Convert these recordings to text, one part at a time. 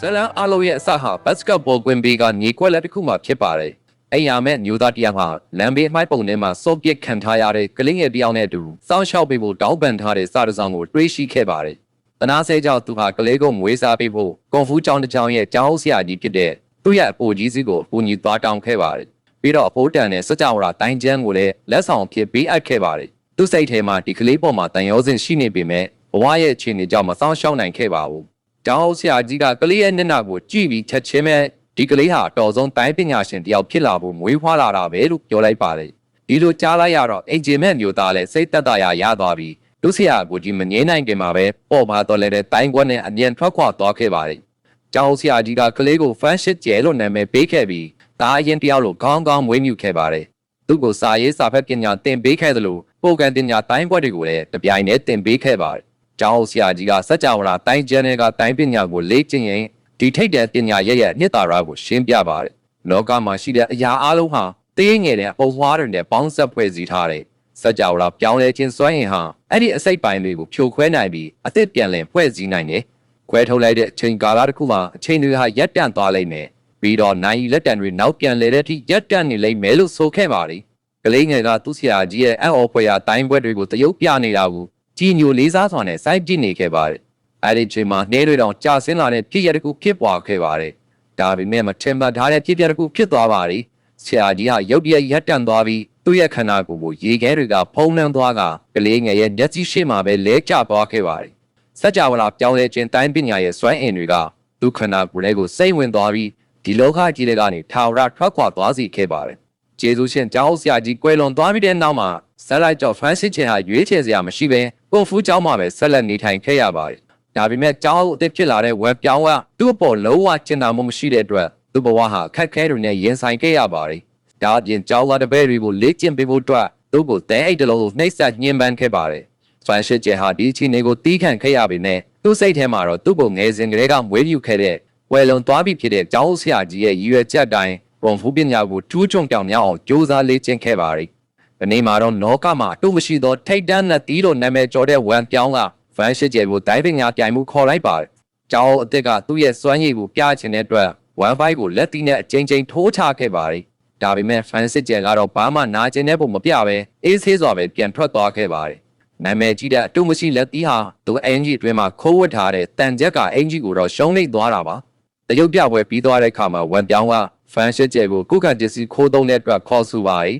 ဇလန်အလုံးရဲ့အစဟာဘတ်စကတ်ဘောကွင်းဘေးကညီကွက်လက်တစ်ခုမှဖြစ်ပါတယ်။အိမ်ယာမဲ့မျိုးသားတစ်ယောက်ဟာလမ်းဘေးအမိုက်ပုံထဲမှာစော့ပစ်ခံထားရတဲ့ကလေးငယ်တစ်ယောက်နဲ့အတူစောင်းရှောက်ပေးဖို့တောင်းပန်ထားတဲ့စာတစောင်းကိုတွေးရှိခဲ့ပါတယ်။တနာဆဲကြောင့်သူဟာကလေးကိုမွေးစားပေးဖို့ကွန်ဖူးကျောင်းတစ်ကျောင်းရဲ့ကျောင်းဆရာကြီးဖြစ်တဲ့သူ့ရဲ့အဖိုးကြီးစီကိုအကူအညီသွားတောင်းခဲ့ပါတယ်။ပြီးတော့အဖိုးတန်နဲ့စကြဝဠာတိုင်းကျန်းကိုလည်းလက်ဆောင်ဖြစ်ပေးအပ်ခဲ့ပါတယ်။သူ့စိတ်ထဲမှာဒီကလေးပေါ်မှာတန်ရောစင်ရှိနေပေမဲ့ဘဝရဲ့အခြေအနေကြောင့်မဆောင်ရှောက်နိုင်ခဲ့ပါဘူး။ ကျောင်းဆရာကြီးကကလေးရဲ့မျက်နှာကိုကြည့်ပြီးချက်ချင်းပဲဒီကလေးဟာအတော်ဆုံးတိုင်းပညာရှင်တစ်ယောက်ဖြစ်လာဖို့မွေးဖွားလာတာပဲလို့ပြောလိုက်ပါတယ်။ဒီလိုကြားလိုက်ရတော့အင်ဂျင်မဲ့မျိုးသားလည်းစိတ်သက်သာရာရသွားပြီးလူဆရာကိုကြီးမငြင်းနိုင်ခင်မှာပဲပေါ်ပါတော့လဲတဲ့တိုင်းကွက်နဲ့အမြန်ထွက်ခွာသွားခဲ့ပါတယ်။ကျောင်းဆရာကြီးကကလေးကိုဖန်ရှစ်ကျဲလို့နာမည်ပေးခဲ့ပြီးဒါအရင်တယောက်လိုကောင်းကောင်းမွေးမြူခဲ့ပါတယ်။သူ့ကိုစာရေးစာဖတ်ပညာသင်ပေးခဲ့သလိုပိုကန်ပညာတိုင်းကွက်တွေကိုလည်းတပြိုင်တည်းသင်ပေးခဲ့ပါတယ်။ ကျောင်းဆရာကြီးကစัจ java လာတိုင်းကျန်းတွေကတိုင်းပညာကိုလေ့ကျင့်ရင်ဒီထိတ်တဲ့ပညာရဲ့ရဲ့နှစ်သာရကိုရှင်းပြပါတယ်။လောကမှာရှိတဲ့အရာအလုံးဟာသေးငယ်တဲ့အပုံသွားတွေနဲ့ပေါင်းဆက်ဖွဲ့စည်းထားတဲ့စัจ java လာပြောင်းလဲခြင်းစွမ်းရင်ဟာအဲ့ဒီအစိတ်ပိုင်းတွေကိုဖြိုခွဲနိုင်ပြီးအသစ်ပြန်လည်ဖွဲ့စည်းနိုင်တယ်။ခွဲထုတ်လိုက်တဲ့အချိန်ကာလတစ်ခုမှာအချိန်တွေဟာရပ်တန့်သွားလိမ့်မယ်။ပြီးတော့နိုင်လက်တံတွေနောက်ပြန်လဲတဲ့အထိရပ်တန့်နေလိမ့်မယ်လို့ဆိုခဲ့ပါတယ်။ကလေးငယ်ကသူ့ဆရာကြီးရဲ့အံ့ဩဖွယ်ရာတိုင်းပွဲတွေကိုတရုပ်ပြနေတာကို ကြည်ညိုလေးစားစွာနဲ့စိုက်ကြည့်နေခဲ့ပါတယ်။အဲဒီချိန်မှာနှဲတွေတောင်ကြာဆင်းလာတဲ့ဖြစ်ရတစ်ခုဖြစ်ပွားခဲ့ပါတယ်။ဒါပေမဲ့မထင်မှတ်ထားတဲ့ဖြစ်ရတစ်ခုဖြစ်သွားပါလိ။ဆရာကြီးဟာရုတ်တရက်ရပ်တန့်သွားပြီးသူ့ရဲ့ခန္ဓာကိုယ်ကိုရေခဲတွေကဖုံးနှံသွားကကလေးငယ်ရဲ့မျက်စိရှိမှပဲလဲကျသွားခဲ့ပါတယ်။စัจ java လာပြောင်းလဲခြင်းတိုင်းပညာရဲ့စွမ်းအင်တွေကသူ့ခန္ဓာကိုယ်လေးကိုစိတ်ဝင်သွားပြီးဒီလောကကြီးတွေကနေထာဝရထွက်ခွာသွားစေခဲ့ပါတယ်။ ကျေးဇူးရှင်ကျောင်းဆရာကြီးကွယ်လွန်သွားပြီးတဲ့နောက်မှာဆက်လိုက်ကြောင့်ဖန်ဆစ်ချင်ဟာရွေးချယ်စရာမရှိဘဲကွန်ဖူးကျောင်းမှာပဲဆက်လက်နေထိုင်ခဲ့ရပါတယ်။ဒါပေမဲ့ကျောင်းအသစ်ဖြစ်လာတဲ့ဝက်ပြောင်းကသူ့အပေါ်လုံးဝကျင်နာမှုမရှိတဲ့အတွက်သူ့ဘဝဟာခက်ခဲတွေနဲ့ရင်ဆိုင်ခဲ့ရပါတယ်။ဒါအပြင်ကျောင်းလာတဲ့ဘဲတွေကိုလေ့ကျင့်ပေးဖို့အတွက်သူ့ကိုတဲအိတ်တလုံးကိုနှိပ်စက်ညှဉ်းပန်းခဲ့ပါတယ်။ဖန်ရှစ်ကျဲဟာဒီအချိန်ကိုတီးခန့်ခဲ့ရပေမဲ့သူ့စိတ်ထဲမှာတော့သူ့ကိုငယ်စဉ်ကလေးကမွေးယူခဲ့တဲ့ဝယ်လွန်သွားပြီဖြစ်တဲ့ကျောင်းဆရာကြီးရဲ့ရည်ရွယ်ချက်တိုင်း ပုံဖူးပညာကိုထူးချွန်ပြောင်မြောက်အောင်ကြိုးစားလေ့ကျင့်ခဲ့ပါတယ်။ဒီနေ့မှာတော့နောကမှာအတုမရှိသောထိတ်တန်းနဲ့တီးလို့နာမည်ကျော်တဲ့ဝမ်ပြောင်းကဗန်ရှစ်ကျဲကိုဒိုင်းပညာပြိုင်မှုခေါ်လိုက်ပါတယ်။ကျောင်းအစ်စ်ကသူ့ရဲ့စွမ်းရည်ကိုပြချင်တဲ့အတွက်ဝမ်ဘိုက်ကိုလက်တီးနဲ့အကြိမ်ကြိမ်ထိုးချခဲ့ပါတယ်။ဒါပေမဲ့ဖန်စစ်ကျဲကတော့ဘာမှနာကျင်တဲ့ပုံမပြပဲအေးဆေးစွာပဲပြန်ထွက်သွားခဲ့ပါတယ်။နာမည်ကြီးတဲ့အတုမရှိလက်တီးဟာသူအင်ဂျီအတွင်းမှာခိုးဝတ်ထားတဲ့တန်ချက်က အင်ဂျီကိုတော့ရှုံးနေသွားတာပါ။ တရုတ်ပြပွဲပြီးသွားတဲ့အခါမှာဝန်ပြောင်းကဖန်ရှစ်ကျဲကိုကုက္ကပစ္စည်းခိုးသုံးတဲ့အတွက်ခေါ်ဆိုပါ၏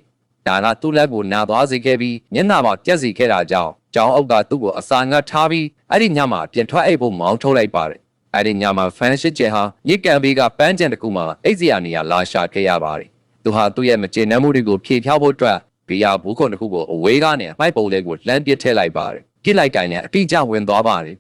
ဒါကသူ့လက်ကိုနာသွားစေခဲ့ပြီးမျက်နှာမှာပြက်စီခဲ့တာကြောင့်ကျောင်းအုပ်ကသူ့ကိုအစာငတ်ထားပြီးအဲ့ဒီညမှာပြင်ထွက်အိပ်ဖို့မောင်းထုတ်လိုက်ပါတယ်အဲ့ဒီညမှာဖန်ရှစ်ကျဲဟာမြစ်ကန်ဘေးကပန်းကြံတစ်ခုမှာအိတ်စရာနေရာလာရှာခဲ့ရပါတယ်သူဟာသူ့ရဲ့မကျေနပ်မှုတွေကိုဖြေဖျောက်ဖို့အတွက်ဘီယာဘူးခွန်တစ်ခုကိုအဝေးကနေအမိုက်ပုံလေးကိုလှမ်းပစ်ထည့်လိုက်ပါတယ်ပြစ်လိုက်တိုင်းနဲ့အတိအကျဝင်သွားပါတယ်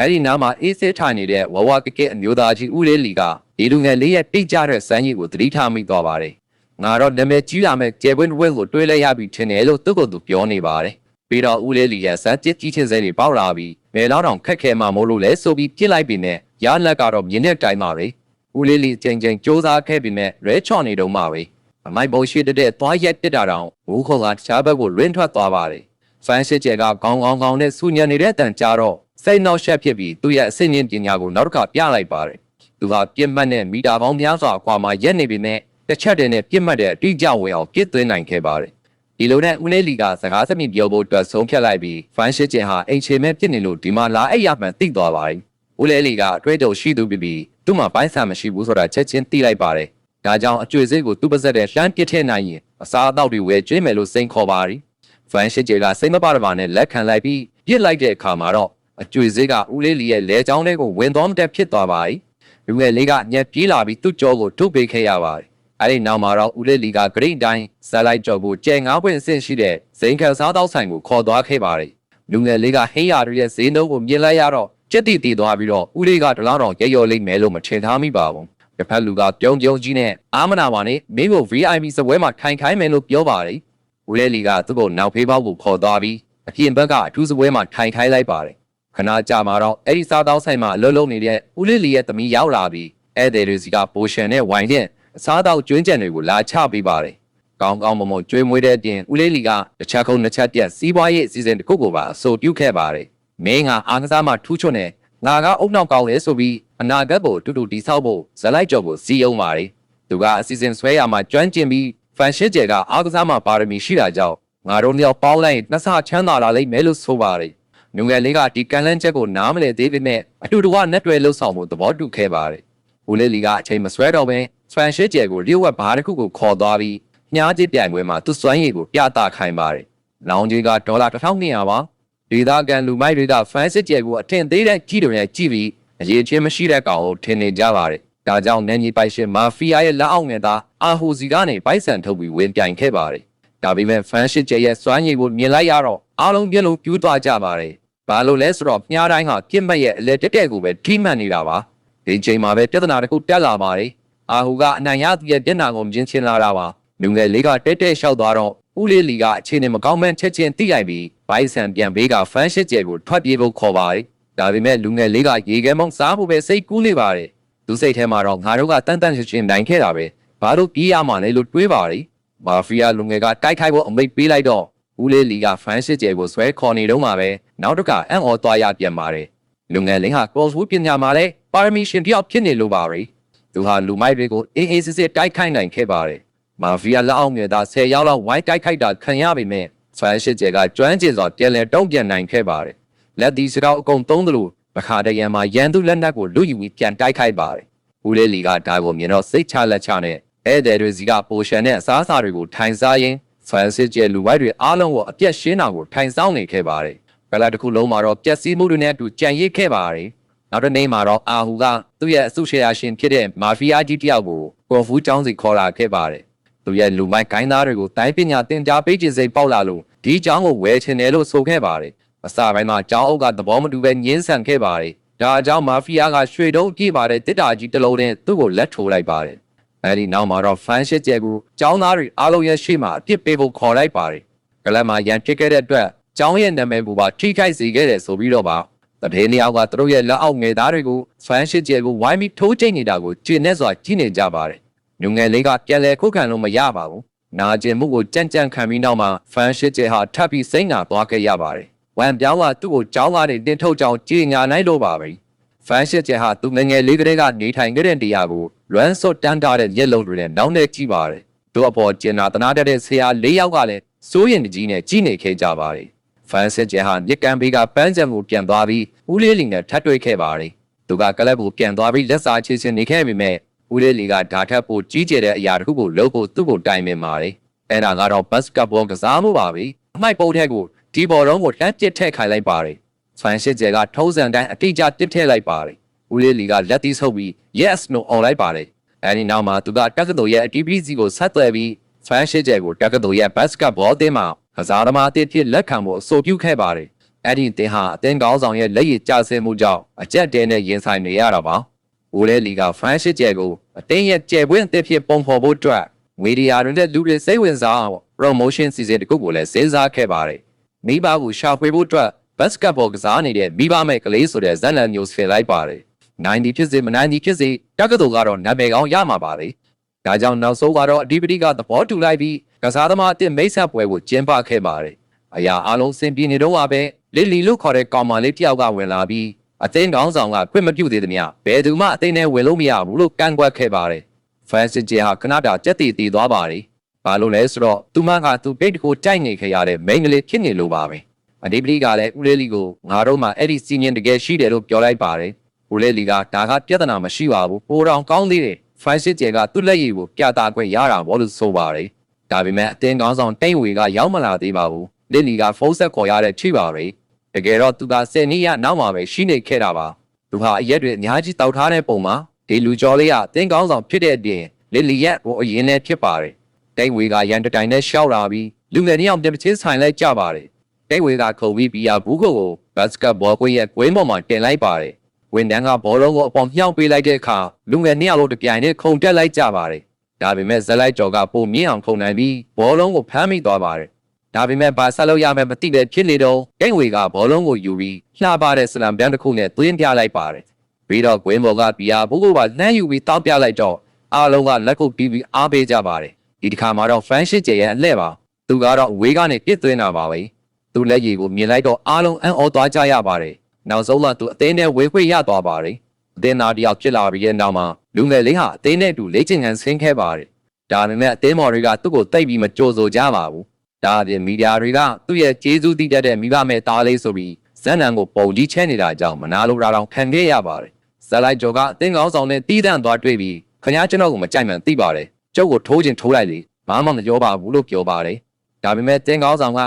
အဲ့ဒီနားမှာအေးဆေးထိုင်နေတဲ့ဝဝကကဲအမျိုးသားကြီးဦးလေးလီကဒီလူငယ်လေးရဲ့တိတ်ကြတဲ့စမ်းရည်ကိုသတိထားမိသွားပါတယ်။ငါတော့နာမည်ကြီးလာမဲ့ကျယ်ပွင့်ဝဲကိုတွေးလိုက်ရပြီထင်တယ်လို့သူ့ကိုယ်သူပြောနေပါတယ်။ပြီးတော့ဦးလေးလီရဲ့စမ်းကြစ်ကြီးချင်းစဲတွေပေါက်လာပြီးမဲလောက်တောင်ခက်ခဲမှမို့လို့လဲဆိုပြီးပြစ်လိုက်ပြီနဲ့ရလက်ကတော့မြင်းနဲ့တိုင်ပါပဲ။ဦးလေးလီချိန်ချိန်စူးစမ်းခဲ့ပြီးမဲ့ရဲချော်နေတော့မှပဲ။အမိုက်ဘုံရှိတဲ့သွားရက်ပစ်တာတောင်ဝူခေါ်ကတခြားဘက်ကိုလွင့်ထွက်သွားပါတယ်။ဖန်ရှစ်ကျဲကခေါင်းခေါင်းခေါင်းနဲ့ဆူညံနေတဲ့တန်ကြတော့ စိတ်နှောက်ရှက်ဖြစ်ပြီးသူ့ရဲ့အစိမ့်မြင့်ပညာကိုနောက်တစ်ခါပြလိုက်ပါတယ်။သူဟာပြစ်မှတ်နဲ့မီတာပေါင်းများစွာအကွာမှာရက်နေပြီနဲ့တစ်ချက်တည်းနဲ့ပြစ်မှတ်တဲ့အတိအကျဝင်အောင်ပြစ်သွင်းနိုင်ခဲ့ပါတယ်။ဒီလိုနဲ့ဦးလေးလီကစကားစမြင့်ပြောဖို့အတွက်ဆုံးဖြတ်လိုက်ပြီးဖန်ရှစ်ကျင်ဟာအိမ်ချေမဲ့ပြစ်နေလို့ဒီမှာလာအိပ်ရမှန်သိသွားပါတယ်။ဦးလေးလီကအတွေ့အကြုံရှိသူပြီးပြီးသူ့မှာပိုင်းစာမရှိဘူးဆိုတာချက်ချင်းသိလိုက်ပါတယ်။ဒါကြောင့်အကျွေစိတ်ကိုသူ့ပါဇက်တဲ့လှမ်းပစ်ထည့်နိုင်ရင်အစားအသောက်တွေဝယ်ကျွေးမယ်လို့စိန်ခေါ်ပါတယ်။ဖန်ရှစ်ကျင်ကစိတ်မပါတပါနဲ့လက်ခံလိုက်ပြီးပြစ်လိုက်တဲ့အခါမှာတော့ အကျွေစိတ်ကဦးလေးလီရဲ့လဲချောင်းလေးကိုဝင်သွားမတက်ဖြစ်သွားပါ၏။လူငယ်လေးကညက်ပြေးလာပြီးသူ့ကြောကိုထုတ်ပေးခဲ့ရပါတယ်။အဲဒီနောက်မှာတော့ဦးလေးလီကဂရိတ်တိုင်းဇက်လိုက်ကြော်ဖို့ကြဲငါးပွင့်အဆင့်ရှိတဲ့ဇိန်ခံစားတောက်ဆိုင်ကိုခေါ်သွားခဲ့ပါတယ်။လူငယ်လေးကဟင်းရတွေရဲ့ဈေးနှုန်းကိုမြင်လိုက်ရတော့ကြက်တီတီသွားပြီးတော့ဦးလေးကတလားတော်ရဲရော်လိမ့်မယ်လို့မထင်ထားမိပါဘူး။တစ်ဖက်လူကပြုံးပြုံးကြီးနဲ့အာမနာပါနဲ့မင်းကို VIP စပွဲမှာခိုင်ခိုင်းမယ်လို့ပြောပါတယ်။ဦးလေးလီကသူ့ကိုနောက်ဖေးပေါက်ကိုခေါ်သွားပြီးအပြင်ဘက်ကအထူးစပွဲမှာခိုင်ခိုင်းလိုက်ပါတယ်။ ခဏကြာမှာတော့အဲ့ဒီစားတောင်းဆိုင်မှာအလုပ်လုပ်နေတဲ့ဦးလေးလီရဲ့သမီးရောက်လာပြီးဧည့်သည်တွေစီကပိုရှင်နဲ့ဝိုင်တဲ့အစားတောက်ကျွင်းကြံတွေကိုလာချပေးပါတယ်။ကောင်းကောင်းမမုံကျွေးမွေးတဲ့အပြင်ဦးလေးလီကတစ်ချက်ခုံးနှစ်ချက်ပြက်စီးပွားရေးအစီအစဉ်တစ်ခုကိုပါအဆိုပြုခဲ့ပါတယ်။မင်းကအားကစားမှထူးချွတ်နေငါကအုံနောက်ကောင်းလေဆိုပြီးအနာဂတ်ကိုတူတူတိဆောက်ဖို့ဇလိုက်ကျော်ကိုစီးအောင်ပါတယ်သူကအစီအစဉ်ဆွဲရမှာကျွမ်းကျင်ပြီးဖန်ရှစ်ကျယ်ကအားကစားမှာပါရမီရှိတာကြောင့်ငါတို့မျိုးပေါင်းလိုက်နှစ်ဆချမ်းသာလာလိမ့်မယ်လို့ဆိုပါတယ်။ ညငယ်လေးကဒီကန်လန်းချက်ကိုနားမလည်သေးပေမဲ့အတူတူကနက်တွေလှုပ်ဆောင်မှုသဘောတူခဲ့ပါတယ်။ဦးလေးလီကအချိန်မဆွဲတော့ဘဲဖန်ရှစ်ကျယ်ကိုလျှို့ဝှက်ဘားတစ်ခုကိုခေါ်သွားပြီးညှားကြီးပြိုင်ပွဲမှာသူ့စွမ်းရည်ကိုပြသခိုင်းပါတယ်။လောင်ကြီးကဒေါ်လာ1200ပါ။ဒေသခံလူမိုက်တွေကဖန်ရှစ်ကျယ်ကိုအထင်သေးတဲ့ကြီးတွေနဲ့ကြည့်ပြီးအရေးချင်းမရှိတဲ့ကောင်ကိုထင်နေကြပါတယ်။ဒါကြောင့်နန်ကြီးပိုက်ရှင်မာဖီးယားရဲ့လက်အောက်ငယ်သားအာဟူစီကနေပိုက်ဆံထုတ်ပြီးဝင်ပြိုင်ခဲ့ပါတယ်။ဒါပေမဲ့ဖန်ရှစ်ကျဲရဲ့စွမ်းရည်ကိုမြင်လိုက်ရတော့အားလုံးပြက်လုံးပြူးသွားကြပါတယ်။ ဘာလို့လဲဆိုတော့မြားတိုင်းဟာပြစ်မှတ်ရဲ့အလက်တက်တက်ကိုပဲထိမှန်နေတာပါ။ဒီချိန်မှာပဲပြဿနာတစ်ခုတက်လာပါတယ်။အာဟူကအနိုင်ရသူရဲ့မျက်နှာကိုမြင်ချင်လာတာပါ။လူငယ်လေးကတက်တက်လျှောက်သွားတော့ဦးလေးလီကအခြေအနေမကောင်းမှန်းချက်ချင်းသိလိုက်ပြီးဘိုင်ဆန်ပြန်ဘေးကဖန်ရှစ်ကျဲကိုထွက်ပြေးဖို့ခေါ်ပါတယ်။ဒါပေမဲ့လူငယ်လေးကရေခဲမောင်းစားဖို့ပဲစိတ်ကူးနေပါတယ်။သူစိတ်ထဲမှာတော့ငါတို့ကတန်တန်ရှင်းရှင်းနိုင်ခဲ့တာပဲ။ဘာလို့ပြေးရမှာလဲလို့တွေးပါတယ်။မာဖီးယားလူငယ်ကတိုက်ခိုက်ဖို့အမိတ်ပေးလိုက်တော့ ဦးလေးလီကဖန်ရှစ်ကျဲကိုဆွဲခေါ်နေတော့မှပဲနောက်တစ်ခါအံ့ဩသွားရပြန်ပါတယ်။လူငယ်လေးဟာ crosswood ပညာမှာလဲပါရမီရှင်တယောက်ဖြစ်နေလို့ပါပဲ။သူဟာလူမိုက်တွေကိုအေးအေးစစ်စစ်တိုက်ခိုက်နိုင်ခဲ့ပါတယ်။မာဖီးယားလက်အောက်ငယ်သား10ယောက်လောက်ဝိုင်းတိုက်ခိုက်တာခံရပေမဲ့ဖန်ရှစ်ကျဲကကျွမ်းကျင်စွာပြန်လည်တုံ့ပြန်နိုင်ခဲ့ပါတယ်။လက်ဒီစကောက်အကုန်သုံးသလိုမခါတရံမှာရန်သူလက်နက်ကိုလူယူပြီးပြန်တိုက်ခိုက်ပါတယ်။ဦးလေးလီကဒါကိုမြင်တော့စိတ်ချလက်ချနဲ့ဧည့်သည်တွေစီကပိုရှန်နဲ့အစားအစာတွေကိုထိုင်စားရင်း ဖန်စစ်ကျဲလူဝိုက်တွေအားလုံးကိုအပြက်ရှင်းတာကိုထိုင်ဆောင်နေခဲ့ပါတယ်။ဘယ်လာတစ်ခုလုံးမှာတော့ပျက်စီးမှုတွေနဲ့အတူကြံရစ်ခဲ့ပါတယ်။နောက်တစ်နေ့မှာတော့အာဟူကသူ့ရဲ့အစုရှယ်ယာရှင်ဖြစ်တဲ့မာဖီးယားကြီးတယောက်ကိုကွန်ဖူးကျောင်းစီခေါ်လာခဲ့ပါတယ်။သူရဲ့လူမိုက်ဂိုင်းသားတွေကိုတိုင်းပညာသင်ကြားပေးခြင်းစိတ်ပေါက်လာလို့ဒီကျောင်းကိုဝယ်ချင်တယ်လို့ဆိုခဲ့ပါတယ်။အစပိုင်းမှာကျောင်းအုပ်ကသဘောမတူပဲညှင်းဆန်ခဲ့ပါတယ်။ဒါအကြောင်းမာဖီးယားကရွှေတုံးကြည့်ပါတဲ့တစ်တာကြီးတစ်လုံးနဲ့သူ့ကိုလက်ထိုးလိုက်ပါတယ်။ အဲဒီနောက်မှာတော့ဖန်ရှစ်ကျဲကိုကျောင်းသားတွေအားလုံးရဲ့ရှေ့မှာအပြစ်ပေးဖို့ခေါ်လိုက်ပါတယ်။ကလပ်မှာရန်ဖြစ်ခဲ့တဲ့အတွက်ကျောင်းရဲ့နာမည်ကိုပါထိခိုက်စေခဲ့တယ်ဆိုပြီးတော့ပါတပင်းလျောက်ကသူတို့ရဲ့လက်အောက်ငယ်သားတွေကိုဖန်ရှစ်ကျဲကိုဝိုင်းပြီးထိုးကျိတ်နေတာကိုကျင့်နေစွာကြည့်နေကြပါတယ်။ညငယ်လေးကပြန်လဲခုခံလို့မရပါဘူး။နာကျင်မှုကိုကြံ့ကြံ့ခံပြီးနောက်မှာဖန်ရှစ်ကျဲဟာထပ်ပြီးစိတ်နာသွားခဲ့ရပါတယ်။ဝမ်ပြောင်းကသူ့ကိုကြောင်းကားနဲ့တင်ထုတ်ကြောင်းကြည်ညာနိုင်လို့ပါပဲ။ ဖန်ရှစ်ကျဲဟာသူငယ်ငယ်လေးကလေးကနေထိုင်ခဲ့တဲ့တရားကိုလွမ်းစော့တန်းထားတဲ့ရက်လုံးတွေနဲ့နောက်နဲ့ကြည့်ပါတယ်။သူ့အပေါ်ကျင်နာတနာတဲ့ဆရာ၄ယောက်ကလည်းစိုးရင်ကြီးနဲ့ကြီးနေခဲ့ကြပါတယ်။ဖန်ရှစ်ကျဲဟာမြစ်ကန်ဘေးကပန်းချံကိုပြန်သွားပြီးဦးလေးလီနဲ့ထပ်တွေ့ခဲ့ပါတယ်။သူကကလပ်ကိုပြန်သွားပြီးလက်စာချေချင်းနေခဲ့ပေမဲ့ဦးလေးလီကဓာထက်ပိုကြီးကျယ်တဲ့အရာတစ်ခုကိုလုပ်ဖို့သူ့ကိုတိုင်ပင်ပါတယ်။အဲဒါကတော့ဘတ်စကတ်ဘောကစားမှုပါပဲ။အမိုက်ပုံးထက်ကိုဒီဘော်လုံးကိုလှမ်းပစ်ထည့်ခိုင်လိုက်ပါတယ်။ ဖန်ရှစ်ကျဲကထုံးစံတိုင်းအတိအကျတစ်ထည့်လိုက်ပါတယ်။ဦးလေးလီကလက်သီးဆုပ်ပြီး yes no អော်လိုက်ပါတယ်။အဲဒီနောက်မှာသူကတက္ကသိုလ်ရဲ့အတီးပီစီကိုဆက်သွယ်ပြီးဖန်ရှစ်ကျဲကိုတက္ကသိုလ်ရဲ့ဘတ်စကတ်ဘောအသင်းမှာကစားသမားအသစ်ဖြစ်လက်ခံဖို့အဆိုပြုခဲ့ပါတယ်။အဲ့ဒီအသင်းဟာအသင်းကောင်းဆောင်ရဲ့လက်ရည်ကျဆင်းမှုကြောင့်အကြက်တဲနဲ့ရင်ဆိုင်နေရတာပါ။ဦးလေးလီကဖန်ရှစ်ကျဲကိုအသင်းရဲ့ကျယ်ပွင့်အသစ်ဖြစ်ပုံဖော်ဖို့အတွက်မီဒီယာတွေနဲ့လူတွေစိတ်ဝင်စားအောင် promotion စီစဉ်တစ်ခုကိုလည်းစဉ်းစားခဲ့ပါတယ်။မိဘကိုရှာဖွေဖို့အတွက် ဘတ်စကတ်ဘောကစားနေတဲ့မိဘမဲ့ကလေးဆိုတဲ့ဇက်လန်မျိုးဖင်လိုက်ပါတယ်။90ဖြစ်စေမ90ဖြစ်စေတက္ကသိုလ်ကတော့နာမည်ကောင်းရမှာပါလေ။ဒါကြောင့်နောက်ဆုံးကတော့အဓိပတိကသဘောတူလိုက်ပြီးကစားသမားအစ်မိတ်ဆက်ပွဲကိုကျင်းပခဲ့ပါတယ်။အရာအလုံးစင်ပြေနေတော့ပဲလီလီလို့ခေါ်တဲ့ကောင်မလေးတယောက်ကဝင်လာပြီးအသိန်းကောင်းဆောင်ကခွင့်မပြုသေးသမျှဘယ်သူမှအသိနဲ့ဝင်လို့မရဘူးလို့ကန့်ကွက်ခဲ့ပါတယ်။ဖန်စစ်ဂျီဟာခဏတာကြက်တီတီသွားပါတယ်။ဘာလို့လဲဆိုတော့သူမကသူဂိတ်တကိုတိုက်နေခဲ့ရတဲ့မိန်းကလေးဖြစ်နေလို့ပါပဲ။ အဒီပလီကလည်းဦးလေးလီကိုငါတို့မှအဲ့ဒီစီညင်တကယ်ရှိတယ်လို့ပြောလိုက်ပါတယ်။ဦးလေးလီကဒါကပြဿနာမရှိပါဘူး။ပိုတော်ကောင်းသေးတယ်။ဖန်စစ်ဂျီကသူ့လက်ရည်ကိုပြတာခွင့်ရတာဘောလို့ဆိုပါတယ်။ဒါပေမဲ့အတင်းကောင်းဆောင်တိတ်ဝေကရောက်မလာသေးပါဘူး။လစ်လီကဖုန်းဆက်ခေါ်ရတဲ့ထိပါပဲ။တကယ်တော့သူကစင်နီးရနောက်မှာပဲရှိနေခဲ့တာပါ။သူဟာအရက်တွေအများကြီးတောက်ထားတဲ့ပုံမှာဒီလူကျော်လေးကအတင်းကောင်းဆောင်ဖြစ်တဲ့အပြင်လစ်လီရဲ့ဟိုအရင်နဲ့ဖြစ်ပါတယ်။တိတ်ဝေကရန်တတိုင်နဲ့ရှောက်လာပြီးလူငယ်နှစ်ယောက်ပြန်ချင်းဆိုင်လိုက်ကြပါတယ်။ တိတ်ဝေကခုံပြီးဘီယာဘူးကိုကိုဘတ်စကတ်ဘောကွင်းရဲ့ကွင်းပေါ်မှာတင်လိုက်ပါတယ်။ဝန်တန်းကဘောလုံးကိုအပေါ်မြောက်ပေးလိုက်တဲ့အခါလူငယ်နှစ်ယောက်လုံးတပြိုင်တည်းခုန်တက်လိုက်ကြပါတယ်။ဒါပေမဲ့ဇလိုက်ကျော်ကပုံမြင့်အောင်ခုန်နိုင်ပြီးဘောလုံးကိုဖမ်းမိသွားပါတယ်။ဒါပေမဲ့ဘာဆက်လို့ရမယ်မသိပဲဖြစ်နေတော့ဂိတ်ဝေကဘောလုံးကိုယူပြီးလှပတဲ့ဆလမ်ပန်းတစ်ခုနဲ့သွင်းပြလိုက်ပါတယ်။ပြီးတော့ကွင်းဘော်ကဘီယာဘူးကိုပါနှမ်းယူပြီးတောက်ပြလိုက်တော့အားလုံးကလက်ကုပ်ပြီးပြီးအားပေးကြပါတယ်။ဒီတစ်ခါမှာတော့ဖန်ရှစ်ကျဲရဲ့အလှဲ့ပါသူကတော့ဝေးကနေပြစ်သွင်းတာပါပဲ။ သူလက်ရည်ကိုမြင်လိုက်တော့အားလုံးအံ့ဩသွားကြရပါတယ်နောက်ဆုံးမှသူအသင်းနဲ့ဝေခွေရသွားပါတယ်အသင်းသားတယောက်ဖြစ်လာပြီးတဲ့နောက်မှာလူငယ်လေးဟာအသင်းနဲ့အတူလေ့ကျင့်ခန်းဆင်းခဲ့ပါတယ်ဒါပေမဲ့အသင်းမော်တွေကသူ့ကိုတိတ်ပြီးမကြိုဆိုကြပါဘူးဒါအပြင်မီဒီယာတွေကသူ့ရဲ့ကျေးဇူးတည်တတ်တဲ့မိဘမဲ့သားလေးဆိုပြီးဇန်နံကိုပုံကြီးချဲနေတာကြောင့်မနာလိုတာတောင်ခံခဲ့ရပါတယ်ဇလိုက်ဂျော်ကအသင်းကောင်းဆောင်နဲ့တီးတန့်သွားတွေ့ပြီးခင်ဗျားကျွန်တော်ကိုမကြိုက်မှန်သိပါတယ်ကျုပ်ကိုထိုးခြင်းထိုးလိုက်လေဘာမှမပြောပါဘူးလို့ပြောပါတယ်ဒါပေမဲ့တင်းကောင်းဆောင်က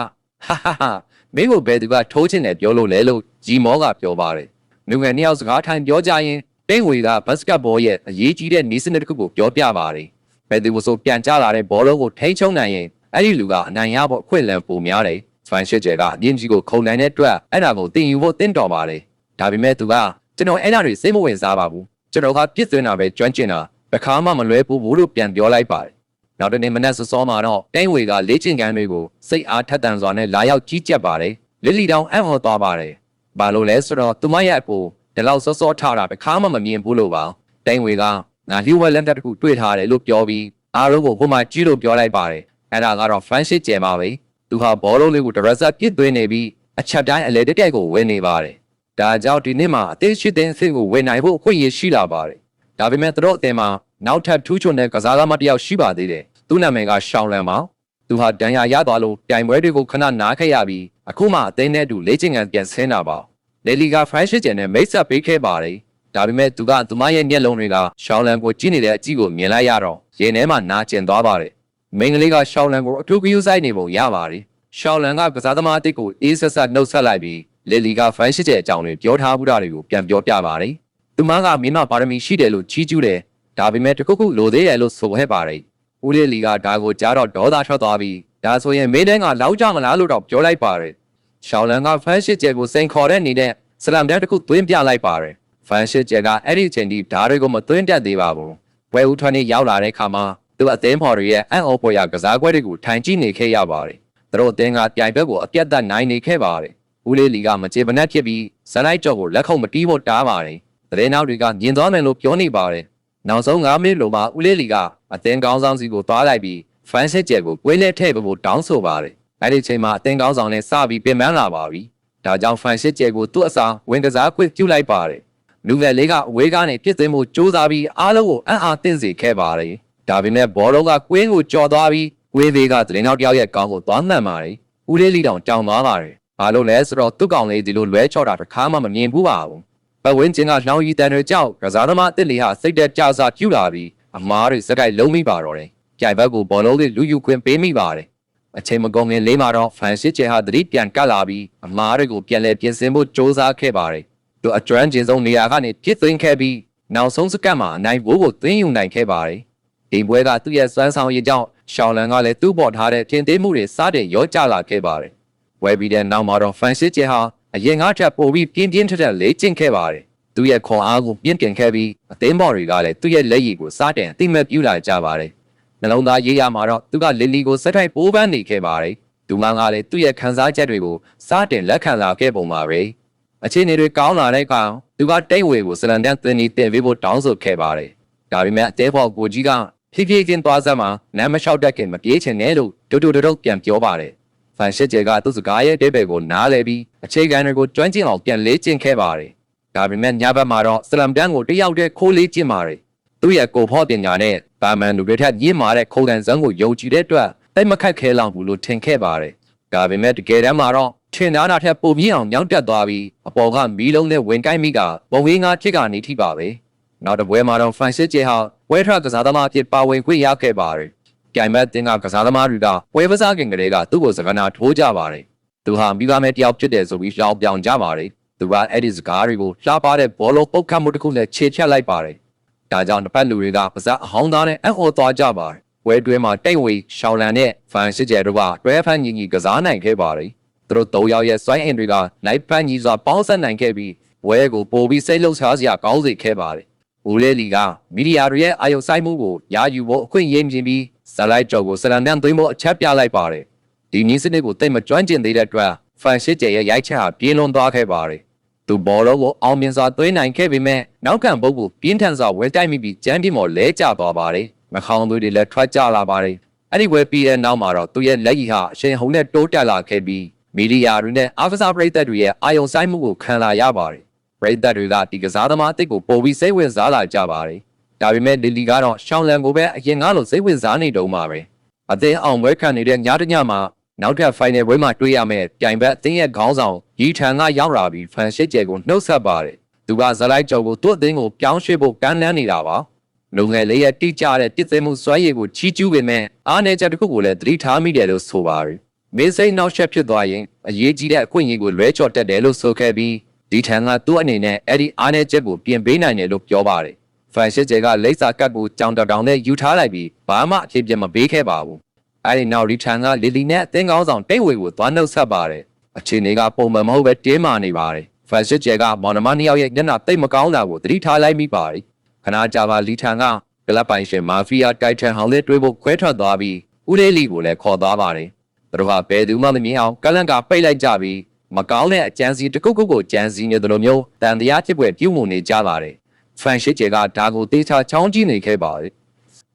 ဟာဟာဟာမင်းကိုဘယ်သူကထိုးခြင်းနဲ့ပြောလို့လဲလို့ဂျီမောကပြောပါတယ်လူငယ်နှစ်ယောက်စကားထိုင်ပြောကြရင်တင်းဝေကဘတ်စကတ်ဘောရဲ့အရေးကြီးတဲ့နည်းစနစ်တစ်ခုကိုပြောပြပါတယ်ဘယ်သူကိုဆိုပြန်ကြလာတဲ့ဘောလုံးကိုထိန်းချုပ်နိုင်ရင်အဲ့ဒီလူကအနိုင်ရဖို့အခွင့်အလမ်းပိုများတယ်ဖန်ရှစ်ကျဲကအပြင်းကြီးကိုခုံနိုင်တဲ့အတွက်အဲ့ဒါကိုတင်ယူဖို့တင်းတော်ပါတယ်ဒါပေမဲ့သူကကျွန်တော်အဲ့ဒါတွေစိတ်မဝင်စားပါဘူးကျွန်တော်ကပြစ်သွင်းတာပဲကျွမ်းကျင်တာတစ်ခါမှမလွဲဘူးဘူးလို့ပြန်ပြောလိုက်ပါတယ် နောက်တနေ့မနက်စောစောမှာတော့တင်းဝေကလေ့ကျင့်ခန်းတွေကိုစိတ်အားထက်သန်စွာနဲ့လာရောက်ကြီးကြပ်ပါတယ်လီလီတောင်အံ့ဩသွားပါတယ်ဘာလို့လဲဆိုတော့သူမရဲ့အကိုဒီလောက်စောစောထားတာတစ်ခါမှမမြင်ဘူးလို့ပါတင်းဝေကငါလျှို့ဝဲလန်တက်တစ်ခုတွေ့ထားတယ်လို့ပြောပြီးအားလုံးကိုဟိုမှာကြီးလို့ပြောလိုက်ပါတယ်အဲ့ဒါကတော့ friendship ကျဲပါပဲသူဟာဘောလုံးလေးကိုဒရက်ဆာပြစ်သွင်းနေပြီးအချက်တိုင်းအလေတက်တက်ကိုဝင်နေပါတယ်ဒါကြောင့်ဒီနေ့မှာအသေးရှိတဲ့အဆင့်ကိုဝင်နိုင်ဖို့အခွင့်အရေးရှိလာပါတယ်ဒါပေမဲ့သူတို့အသင်းမှာ နောက်ထပ်ထူးချွန်တဲ့ကစားသမားတစ်ယောက်ရှိပါသေးတယ်သူ့နာမည်ကရှောင်းလန်ပါသူဟာဒဏ်ရာရသွားလို့ပြိုင်ပွဲတွေကိုခဏနားခဲ့ရပြီးအခုမှအသင်းနဲ့အတူလေ့ကျင့်ခန်းပြန်ဆင်းတာပါလေလီက friendship ကျဲနဲ့မိတ်ဆက်ပေးခဲ့ပါတယ်ဒါပေမဲ့သူကသူမရဲ့မျက်လုံးတွေကရှောင်းလန်ကိုကြည့်နေတဲ့အကြည့်ကိုမြင်လိုက်ရတော့ရင်ထဲမှာနာကျင်သွားပါတယ်မိန်းကလေးကရှောင်းလန်ကိုအထူးဂရုစိုက်နေပုံရပါတယ်ရှောင်းလန်ကကစားသမားအစ်စ်ကိုအေးဆက်ဆက်နှုတ်ဆက်လိုက်ပြီးလီလီက friendship ကျဲအကြောင်းတွေပြောထားမှုတာတွေကိုပြန်ပြောပြပါတယ်သူမကမင်းမပါရမီရှိတယ်လို့ချီးကျူးတယ် ဒါပေမဲ့တခုခုလိုသေးတယ်လို့ဆိုခဲ့ပါတယ်ဦးလေးလီကဒါကိုကြားတော့ဒေါသထွက်သွားပြီးဒါဆိုရင်မင်းတန်းကလောက်ကြမလားလို့တော့ပြောလိုက်ပါတယ်ရှောင်းလန်က friendship ကျဲကိုစိန်ခေါ်တဲ့အနေနဲ့ဆလမ်တန်းတစ်ခုသွင်းပြလိုက်ပါတယ်ဖန်ရှစ်ကျဲကအဲ့ဒီအချိန်ထိဓာတ်တွေကိုမသွင်းတတ်သေးပါဘူးဝဲဦးထွန်းနေရောက်လာတဲ့အခါမှာသူအသင်းဖော်တွေရဲ့အံ့ဩဖွယ်ရာကစားကွက်တွေကိုထိုင်ကြည့်နေခဲ့ရပါတယ်သူတို့အသင်းကပြိုင်ဘက်ကိုအပြတ်သက်နိုင်နေခဲ့ပါတယ်ဦးလေးလီကမကြေမနက်ဖြစ်ပြီးဇန်လိုက်ကြော့ကိုလက်ခုပ်မတီးဖို့တားပါတယ်သတင်းနောက်တွေကမြင်သွားမယ်လို့ပြောနေပါတယ် နောက်ဆုံး9မိနစ်လိုမှဦးလေးလီကအသင်းကောင်းဆောင်စီကိုသွားလိုက်ပြီးဖန်ရှစ်ကျဲကိုကွေးလဲထည့်ဖို့တောင်းဆိုပါတယ်အဲ့ဒီချိန်မှာအသင်းကောင်းဆောင်နဲ့စပြီးပြင်ပန်းလာပါပြီဒါကြောင့်ဖန်ရှစ်ကျဲကိုသူ့အစားဝင်ကစားခွင့်ပြုလိုက်ပါတယ်လူငယ်လေးကအဝေးကနေပြစ်သိမ်းမှုစူးစမ်းပြီးအားလုံးကိုအံ့အားသင့်စေခဲ့ပါတယ်ဒါပေမဲ့ဘောလုံးကကွင်းကိုကြော်သွားပြီးကွေးသေးကသတင်းနောက်တစ်ယောက်ရဲ့ကောင်းကိုသွားမှန်ပါတယ်ဦးလေးလီတောင်ကြောင်သွားပါတယ်ဘာလို့လဲဆိုတော့သူ့ကောင်လေးဒီလိုလွဲချော့တာတစ်ခါမှမမြင်ဘူးပါဘူး ပတ်ဝန်းကျင်ကနှောင်ရီတန်တွေကြောင့်ကစားသမားအစ်စ်လေးဟာစိတ်သက်ကြစားကျူလာပြီးအမားတွေစကိုက်လုံးမိပါတော့တယ်ကြိုင်ဘက်ကိုဘောလုံးလေးလူယူခွင့်ပေးမိပါတယ်အချိန်မကုန်ခင်လေးမှာတော့ဖန်ရှစ်ချေဟာသတိပြန်ကပ်လာပြီးအမားတွေကိုပြန်လဲပြင်ဆင်ဖို့စ조사ခဲ့ပါတယ်သူအကျွမ်းကျင်ဆုံးနေရာကနေပြစ်သွင်းခဲ့ပြီးနောက်ဆုံးစကတ်မှာအနိုင်ဘိုးကိုသွင်းယူနိုင်ခဲ့ပါတယ်ဒီပွဲကသူ့ရဲ့စွမ်းဆောင်ရည်ကြောင့်ရှောင်းလန်ကလည်းသူ့ပေါ်ထားတဲ့ထင်သေးမှုတွေစတဲ့ရောကျလာခဲ့ပါတယ်ဝယ်ပြီးတဲ့နောက်မှာတော့ဖန်ရှစ်ချေဟာ အရင်ကထပ်ပိုပြီးပြင်းပြင်းထက်ထက်လေ့ကျင့်ခဲ့ပါတယ်သူ့ရဲ့ခွန်အားကိုပြင်းတင်ခဲ့ပြီးအသင်းပေါ်တွေကလည်းသူ့ရဲ့လက်ရည်ကိုစတင်အသိမဲ့ပြုလာကြပါတယ်နှလုံးသားရေးရမှာတော့သူကလီလီကိုစက်ထိုက်ပိုးပန်းနေခဲ့ပါတယ်။ဒူမန်ကလည်းသူ့ရဲ့ခံစားချက်တွေကိုစတင်လက်ခံလာခဲ့ပုံပါပဲ။အခြေအနေတွေကောင်းလာတဲ့အခါသူကတိတ်ဝေကိုစလန်တန်သင်နီတင်ပေးဖို့တောင်းဆိုခဲ့ပါတယ်။ဒါပေမဲ့အသေးဖော်ကိုကြီးကဖြည်းဖြည်းချင်းသွားစမ်းမှာနမ်းမလျှောက်တတ်ခင်မပြေးချင်နဲ့လို့တူတူတုတ်ပြန်ပြောပါတယ်။ ဖန်ရှစ်ကျဲကသူ့စကားရဲ့တဲဘယ်ကိုနားလဲပြီးအခြေခံတွေကိုကျွမ်းကျင်အောင်ပြန်လေ့ကျင့်ခဲ့ပါတယ်။ဒါပေမဲ့ညဘက်မှာတော့စလမ်တန်ကိုတယောက်တည်းခိုးလေးကျင့်ပါတယ်။သူ့ရဲ့ကိုဖော့ပညာနဲ့တာမန်လူတွေထက်ညင်မာတဲ့ခုံတန်စန်းကိုယုံကြည်တဲ့အတွက်တိတ်မခတ်ခဲလောက်ဘူးလို့ထင်ခဲ့ပါတယ်။ဒါပေမဲ့တကယ်တမ်းမှာတော့ထင်သားတာထက်ပုံပြင်းအောင်ညောင်းတက်သွားပြီးအပေါ်ကမီးလုံးနဲ့ဝင်ကိုင်းမိကဘုံဝင်းငါဖြစ်ကနေထိပါပဲ။နောက်တစ်ပွဲမှာတော့ဖရန်စစ်ဂျေဟာဝဲထရကစားသမားအဖြစ်ပါဝင်ခွင့်ရခဲ့ပါတယ်။ ကြိုင်မက်တင်ကကစားသမားတွေကပွဲပစားခင်ကလေးကသူ့ကိုစကားနာထိုးကြပါတယ်။သူဟာမိဘမဲ့တယောက်ဖြစ်တယ်ဆိုပြီးရှောင်းပြောင်ကြပါတယ်။သူကအဲ့ဒီစကားတွေကိုလှပတဲ့ဘောလုံးပုတ်ခတ်မှုတစ်ခုနဲ့ခြေချက်လိုက်ပါတယ်။ဒါကြောင့်တစ်ဖက်လူတွေကပါဇက်အဟောင်းသားနဲ့အံ့ဩသွားကြပါတယ်။ဝဲတွဲမှာတိတ်ဝေရှောင်းလန်နဲ့ဖန်စစ်ကျဲတို့ကတွဲဖန်ညီညီကစားနိုင်ခဲ့ပါတယ်။သူတို့၃ယောက်ရဲ့စွိုင်းအင်တွေကနိုင်ဖန်ညီစွာပေါင်းဆက်နိုင်ခဲ့ပြီးဝဲကိုပိုပြီးစိတ်လှုပ်ရှားစရာကောင်းစေခဲ့ပါတယ်။ဦးလေးလီကမီဒီယာတွေရဲ့အာရုံစိုက်မှုကိုယာယူဖို့အခွင့်အရေးမြင်ပြီး ဇလိုက်ကျော်ကိုဆလန်တန်သွင်းဖို့အချက်ပြလိုက်ပါတယ်။ဒီနည်းစနစ်ကိုတိတ်မကျွမ်းကျင်သေးတဲ့အတွက်ဖန်စစ်ကျဲရဲ့ရိုက်ချက်ဟာပြေးလွန်သွားခဲ့ပါတယ်။သူဘောလုံးကိုအောင်မြင်စွာသွင်းနိုင်ခဲ့ပေမဲ့နောက်ခံပုတ်ကိုပြင်းထန်စွာဝဲတိုက်မိပြီးကြမ်းပြင်းပေါ်လဲကျသွားပါတယ်။မခေါင်းသွေးတွေလည်းထွက်ကျလာပါတယ်။အဲ့ဒီဝဲပြီးတဲ့နောက်မှာတော့သူရဲ့လက်ရည်ဟာအရှင်ဟုန်နဲ့တိုးတက်လာခဲ့ပြီးမီဒီယာတွေနဲ့အာဖစာပရိသတ်တွေရဲ့အာယုံဆိုင်မှုကိုခံလာရပါတယ်ပရိသတ်တွေကဒီကစားသမားအသစ်ကိုပိုပြီးစိတ်ဝင်စားလာကြပါတယ် ဒါပေမဲ့လီလီကတော့ရှောင်းလန်ကိုပဲအရင်ကလိုစိတ်ဝင်စားနေတုံးပါပဲအသင်းအောင်ပွဲခံနေတဲ့ညတညမှာနောက်ထပ် final ပွဲမှာတွေ့ရမယ့်ပြိုင်ဘက်အသင်းရဲ့ခေါင်းဆောင်ရီထန်ကရောက်လာပြီးဖန်ရှစ်ကျဲကိုနှုတ်ဆက်ပါတယ်သူကဇလိုက်ကျော်ကိုသူ့အသင်းကိုပြောင်းရွှေ့ဖို့ကမ်းလှမ်းနေတာပါလူငယ်လေးရဲ့တိကျတဲ့တည်သိမှုစွမ်းရည်ကိုချီးကျူးပေမဲ့အားနည်းချက်တစ်ခုကိုလည်းသတိထားမိတယ်လို့ဆိုပါတယ်မင်းစိတ်နောက်ဆက်ဖြစ်သွားရင်အရေးကြီးတဲ့အခွင့်အရေးကိုလွဲချော်တက်တယ်လို့ဆိုခဲ့ပြီးဒီထန်ကသူ့အနေနဲ့အဲ့ဒီအားနည်းချက်ကိုပြင်ပေးနိုင်တယ်လို့ပြောပါတယ် ဖန်ရှစ်ကျဲကလိပ်စာကတ်ကိုကြောင်တောင်တောင်နဲ့ယူထားလိုက်ပြီးဘာမှအဖြစ်ပြမပေးခဲ့ပါဘူးအဲဒီနောက်ရီထန်ကလီလီနဲ့အသင်းကောင်းဆောင်တိတ်ဝေကိုသွားနှုတ်ဆက်ပါတယ်အခြေအနေကပုံမှန်မဟုတ်ပဲတင်းမာနေပါတယ်ဖန်ရှစ်ကျဲကမော်နမနှစ်ယောက်ရဲ့ညနာတိတ်မကောင်းတာကိုသတိထားလိုက်မိပါတယ်ခဏကြာပါလီထန်ကကလပ်ပိုင်ရှင်မာဖီးယားတိုက်ထန်ဟောင်းလေးတွေးဖို့ခွဲထွက်သွားပြီးဦးလေးလီကိုလည်းခေါ်သွားပါတယ်သူတို့ကဘယ်သူမှမမြင်အောင်ကလန့်ကပိတ်လိုက်ကြပြီးမကောင်းတဲ့အကြမ်းစီတစ်ခုခုကိုကြမ်းစီနေတယ်လို့မျိုးတန်တရားဖြစ်ပွဲပြုမှုနေကြပါတယ် ဖန်ရှစ်ကျဲကဒါကိုတေးချချောင်းကြည့်နေခဲ့ပါတယ်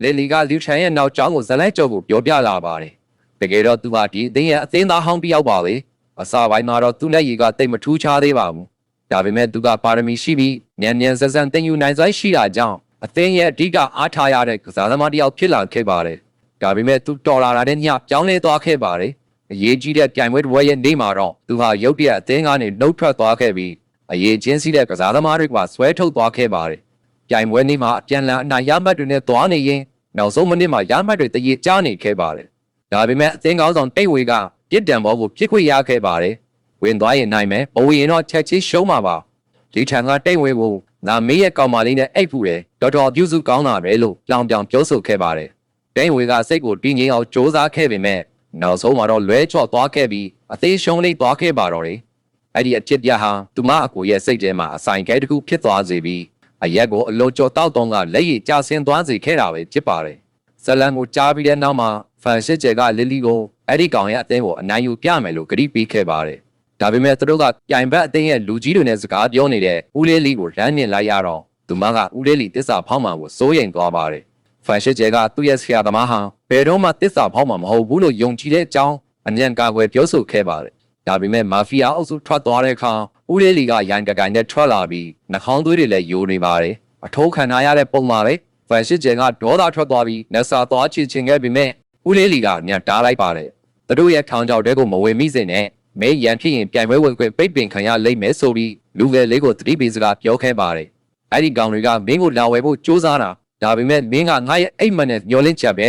လီလီကလူထန်ရဲ့နောက်ကျောင်းကိုဇလိုက်ကျော်ကိုပြောပြလာပါတယ်။တကယ်တော့သူဟာဒီအသင်းရဲ့အသင်းသားဟောင်းတစ်ယောက်ပါလေ။အစာပိုင်းမှာတော့သူနဲ့ရီကတိတ်မထူးခြားသေးပါဘူး။ဒါပေမဲ့သူကပါရမီရှိပြီးညံညံဆန်းဆန်းတင်ယူနိုင်စွမ်းရှိတာကြောင့်အသင်းရဲ့အဓိကအားထားရတဲ့ကစားသမားတစ်ယောက်ဖြစ်လာခဲ့ပါတယ်။ဒါပေမဲ့သူတော်လာတဲ့ညပြောင်းလဲသွားခဲ့ပါတယ်။အရေးကြီးတဲ့ပြိုင်ပွဲတစ်ပွဲရဲ့နေ့မှာတော့သူဟာရုတ်တရက်အသင်းကနေနှုတ်ထွက်သွားခဲ့ပြီး အရေးချင်းစီးတဲ့ကစားသမားတွေကဆွဲထုတ်သွားခဲ့ပါတယ်။ပြိုင်ပွဲနေ့မှာအပြန်လန်အနိုင်ရမှတ်တွေနဲ့သွားနေရင်နောက်ဆုံးမိနစ်မှာရမှတ်တွေတရေကျနေခဲ့ပါတယ်။ဒါပေမဲ့အသင်းကောင်းဆောင်တိတ်ဝေကပြစ်ဒဏ်ဘောကိုပြစ်ခွင့်ရခဲ့ပါတယ်။ဝင်သွားရင်နိုင်မယ်။ဘဝင်ရင်တော့ချက်ချင်းရှုံးမှာပါ။ဒီထံကတိတ်ဝေကိုငါမေးရဲ့ကောင်မလေးနဲ့အိတ်ဖူတယ်တော်တော်ပြုစုကောင်းတာပဲလို့ပြောင်ပြောင်ပြောဆိုခဲ့ပါတယ်။တိတ်ဝေကစိတ်ကိုတင်းငိမ်အောင်စ조사ခဲ့ပေမဲ့နောက်ဆုံးမှာတော့လွဲချော့သွားခဲ့ပြီးအသေးရှုံးလေးသွားခဲ့ပါတော့တယ်။ အဲ့ဒီအဖြစ်ပြဟာသူမအကိုရဲ့စိတ်ထဲမှာအဆိုင်ခဲတစ်ခုဖြစ်သွားစေပြီးအရက်ကိုအလိုကျော်တောက်တုံးကလက်ရည်ကျဆင်းသွားစေခဲ့တာပဲဖြစ်ပါတယ်။ဇလန်ကိုကြားပြီးတဲ့နောက်မှာဖန်ရှစ်ကျဲကလီလီကိုအဲ့ဒီကောင်ရဲ့အသင်းကိုအနိုင်ယူပြမယ်လို့ကတိပေးခဲ့ပါတယ်။ဒါပေမဲ့သူတို့ကပြိုင်ဘက်အသင်းရဲ့လူကြီးတွေနဲ့စကားပြောနေတဲ့ဦးလေးလီကိုရမ်းမြင်လိုက်ရတော့သူမကဦးလေးလီတစ္ဆာဖောင်းမှကိုစိုးရိမ်သွားပါတယ်။ဖန်ရှစ်ကျဲကသူ့ရဲ့ဆရာသမားဟာဘယ်တော့မှတစ္ဆာဖောင်းမှမဟုတ်ဘူးလို့ယုံကြည်တဲ့အကြောင်းအမြန်ကာကွယ်ပြောဆိုခဲ့ပါတယ်။ ဒါပေမဲ့မာဖီးယားအုပ်စုထွက်သွားတဲ့အခါဦးလေးလီကရိုင်ကကိုင်နဲ့ထွက်လာပြီးနှာခေါင်းသွေးတွေလည်းယိုနေပါတယ်အထိုးခံထားရတဲ့ပုံမှာပဲဖန်ရှစ်ကျင်ကဒေါသထွက်သွားပြီးနက်ဆာသွားချစ်ချင်ခဲ့ပေမဲ့ဦးလေးလီကညတားလိုက်ပါတယ်သူတို့ရဲ့ထောင်ချောက်တဲကိုမဝင်မိစေနဲ့မဲရန်ဖြစ်ရင်ပြိုင်ပွဲဝင်ခွင့်ပိတ်ပင်ခံရလိမ့်မယ်ဆိုပြီးလူငယ်လေးကိုသတိပေးစကားပြောခဲ့ပါတယ်အဲ့ဒီကောင်တွေကမင်းကိုလာဝယ်ဖို့ကြိုးစားတာဒါပေမဲ့မင်းကငါရဲ့အိတ်မက်နဲ့ညှော်လင့်ချက်ပဲ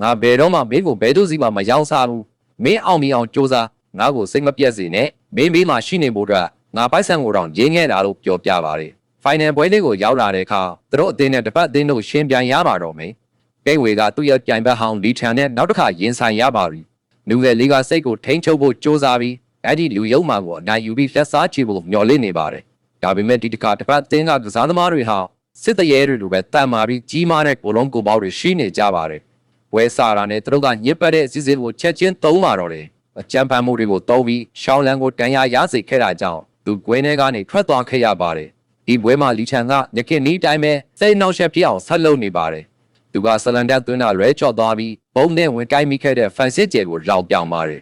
ငါဘယ်တော့မှမင်းကိုဘယ်သူစီမှမရောက်စားဘူးမင်းအောင်မီအောင်ကြိုးစား ငါ့ကိုစိတ်မပြတ်စေနဲ့မင်းမေးမှရှိနေဖို့အတွက်ငါပိုက်ဆံကိုတော့ရင်းခဲ့တာလို့ပြောပြပါတယ်။ final ပွဲလေးကိုရောက်လာတဲ့အခါသူတို့အသင်းနဲ့တစ်ပတ်အသင်းတို့ရှင်းပြိုင်ရပါတော့မယ်။ကိတ်ဝေကသူ့ရဲ့ပြိုင်ဘက်ဟောင်းလီထန်နဲ့နောက်တစ်ခါရင်ဆိုင်ရပါပြီ။လူငယ်လေးကစိတ်ကိုထိန်းချုပ်ဖို့ကြိုးစားပြီးအဲ့ဒီလူယုံမာကိုအနိုင်ယူပြီးလက်စားချေဖို့မျှော်လင့်နေပါတယ်။ဒါပေမဲ့ဒီတစ်ခါတစ်ပတ်အသင်းကကစားသမားတွေဟာစစ်တရေတွေလိုပဲတန်မာပြီးကြီးမားတဲ့ကိုလုံးကိုပေါက်တွေရှိနေကြပါတယ်။ဝဲစာတာနဲ့သူတို့ကညစ်ပတ်တဲ့အစည်းအဝေးကိုချက်ချင်းသုံးလာတော့တယ် အကြံဖန်မှုတွေကိုသုံးပြီးရှောင်းလန်ကိုတန်ရာရစေခဲ့တာကြောင့်သူကွင်းထဲကနေထွက်သွားခဲ့ရပါတယ်ဒီပွဲမှာလီချန်ကညခင်နီးတိုင်းပဲစိတ်နှောက်ယှက်ပြအောင်ဆက်လုပ်နေပါတယ်သူကဆလန်တက်သွင်းတာလွဲချော့သွားပြီးဘုံနဲ့ဝင်ကိုင်းမိခဲ့တဲ့ဖန်စစ်ကျယ်ကိုရောက်ပြောင်ပါတယ်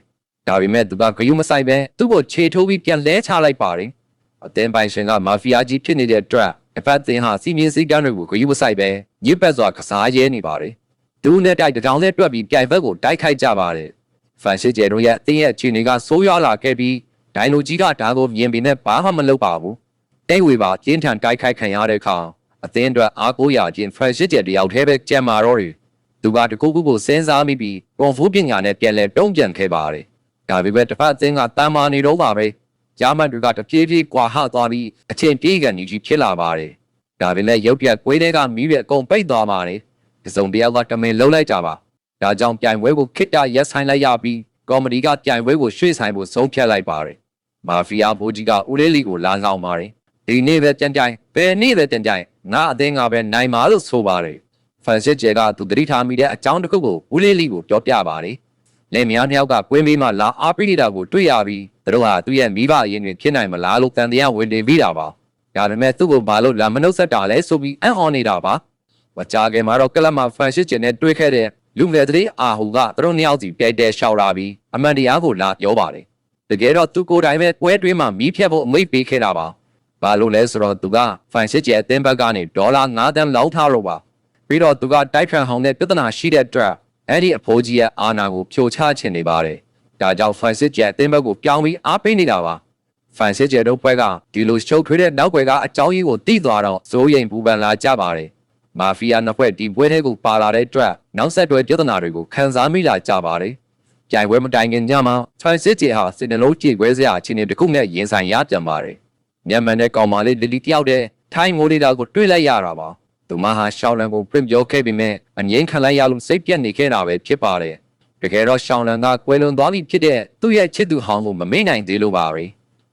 ဒါပေမဲ့သူကဂယုမဆိုင်ပဲသူ့ကိုခြေထိုးပြီးပြန်လဲချလိုက်ပါတယ်အသင်းပိုင်ရှင်ကမာဖီးယားကြီးဖြစ်နေတဲ့အတွက်အဖက်သင်းဟာစီမင်းစည်းကမ်းတွေကိုဂယုမဆိုင်ပဲညစ်ပတ်စွာကစားရဲနေပါတယ်သူနဲ့တိုက်တစ်ကြောင်နဲ့တွက်ပြီးပြိုင်ဘက်ကိုတိုက်ခိုက်ကြပါတယ် ဖန်ရှစ်ကျဲတို့ရဲ့အတင်းရဲ့အခြေအနေကဆိုးရွားလာခဲ့ပြီးဒိုင်လိုကြီးကဒါကိုမြင်ပြီးနဲ့ဘာမှမလုပ်ပါဘူးတိတ်ဝေပါကျင်းထန်တိုက်ခိုက်ခံရတဲ့အခါအသင်းအတွက်အားကိုးရခြင်းဖန်ရှစ်ကျဲတယောက်တည်းပဲကြံမာတော့တယ်သူကတကူကူကိုစဉ်းစားမိပြီးကွန်ဖူးပညာနဲ့ပြန်လဲတုံးပြန်ခဲ့ပါတယ်ဒါပေမဲ့တစ်ဖက်အသင်းကတန်မာနေတော့ပါပဲဂျာမန်တွေကတပြေးပြေးကွာဟသွားပြီးအချိန်ပြေးကန်ကြီးဖြစ်လာပါတယ်ဒါပေမဲ့ရုပ်ပြက်ကွေးတွေကမီးရအကုန်ပိတ်သွားပါတယ်ဒီစုံတယောက်ကတမင်လုံးလိုက်ကြပါ ဒါကြောင့်ပြိုင်ပွဲကိုခစ်တရက်ဆိုင်လိုက်ရပြီးကော်မတီကပြိုင်ပွဲကိုရွှေ့ဆိုင်ဖို့ဆုံးဖြတ်လိုက်ပါတယ်။မာဖီးယားဘိုးကြီးကဦးလေးလီကိုလာဆောင်ပါတယ်။ဒီနေ့ပဲကြံကြိုင်ဘယ်နေ့ပဲကြံကြိုင်ငါအသင်းကပဲနိုင်ပါလို့ဆိုပါတယ်။ဖန်စစ်ကျဲကသူတတိထားမိတဲ့အကြောင်းတစ်ခုကိုဦးလေးလီကိုပြောပြပါတယ်။လက်များနှစ်ယောက်ကကွင်းပြီးမှလာအားပေးနေတာကိုတွေ့ရပြီးသူတို့ဟာသူ့ရဲ့မိဘအရင်တွင်ဖြစ်နိုင်မလားလို့တန်တရားဝင်တင်ပြီးတာပါ။ဒါပေမဲ့သူ့ကိုဘာလို့လာမနှုတ်ဆက်တာလဲဆိုပြီးအံ့ဩနေတာပါ။မကြခင်မှာတော့ကလပ်မှာဖန်ရှစ်ကျင်နဲ့တွေ့ခဲ့တဲ့ လူငယ်တည်းအာဟူကသူတို့နှစ်ယောက်စီပြိုက်တဲ့ရှောက်လာပြီးအမှန်တရားကိုလာပြောပါတယ်တကယ်တော့သူကိုယ်တိုင်ပဲပွဲတွင်းမှာမီးဖြတ်ဖို့အမိတ်ပေးခဲ့တာပါဘာလို့လဲဆိုတော့သူကဖိုင်စစ်ကျဲအသင်းဘက်ကနေဒေါ်လာ9တန်းလောက်ထားလို့ပါပြီးတော့သူကတိုက်ထရန်ဟောင်းတဲ့ပြဿနာရှိတဲ့အတွက်အဲ့ဒီအဖိုးကြီးရဲ့အာဏာကိုဖြိုချချင်နေပါတယ်ဒါကြောင့်ဖိုင်စစ်ကျဲအသင်းဘက်ကိုပြောင်းပြီးအားပေးနေတာပါဖိုင်စစ်ကျဲတို့ဘက်ကဒီလိုရှုပ်ထွေးတဲ့နောက်ွယ်ကအကြောင်းရင်းကိုသိသွားတော့စိုးရိမ်ပူပန်လာကြပါတယ် မာဖီးယားနှစ်ဖွဲ့ဒီပွဲထဲကိုပါလာတဲ့အတွက်နောက်ဆက်တွဲပြဿနာတွေကိုခံစားမိလာကြပါတယ်ပြိုင်ပွဲမတိုင်ခင်ညမှာဖိုင်စစ်ကျဲဟာစင်နလုံးကြည့်ခွဲစရာအခြေအနေတစ်ခုနဲ့ရင်ဆိုင်ရပြန်ပါတယ်မြန်မာနဲ့ကောင်မလေးလီလီတယောက်တည်းထိုင်းမိုးလေးတာကိုတွေ့လိုက်ရတာပါသူမဟာရှောင်းလန်ကိုပြင်ပြောခဲ့ပေမဲ့အငိမ့်ခံလိုက်ရလို့စိတ်ပြက်နေခဲ့တာပဲဖြစ်ပါတယ်တကယ်တော့ရှောင်းလန်ကကွယ်လွန်သွားပြီဖြစ်တဲ့သူ့ရဲ့ချစ်သူဟောင်းကိုမမေ့နိုင်သေးလို့ပါပဲ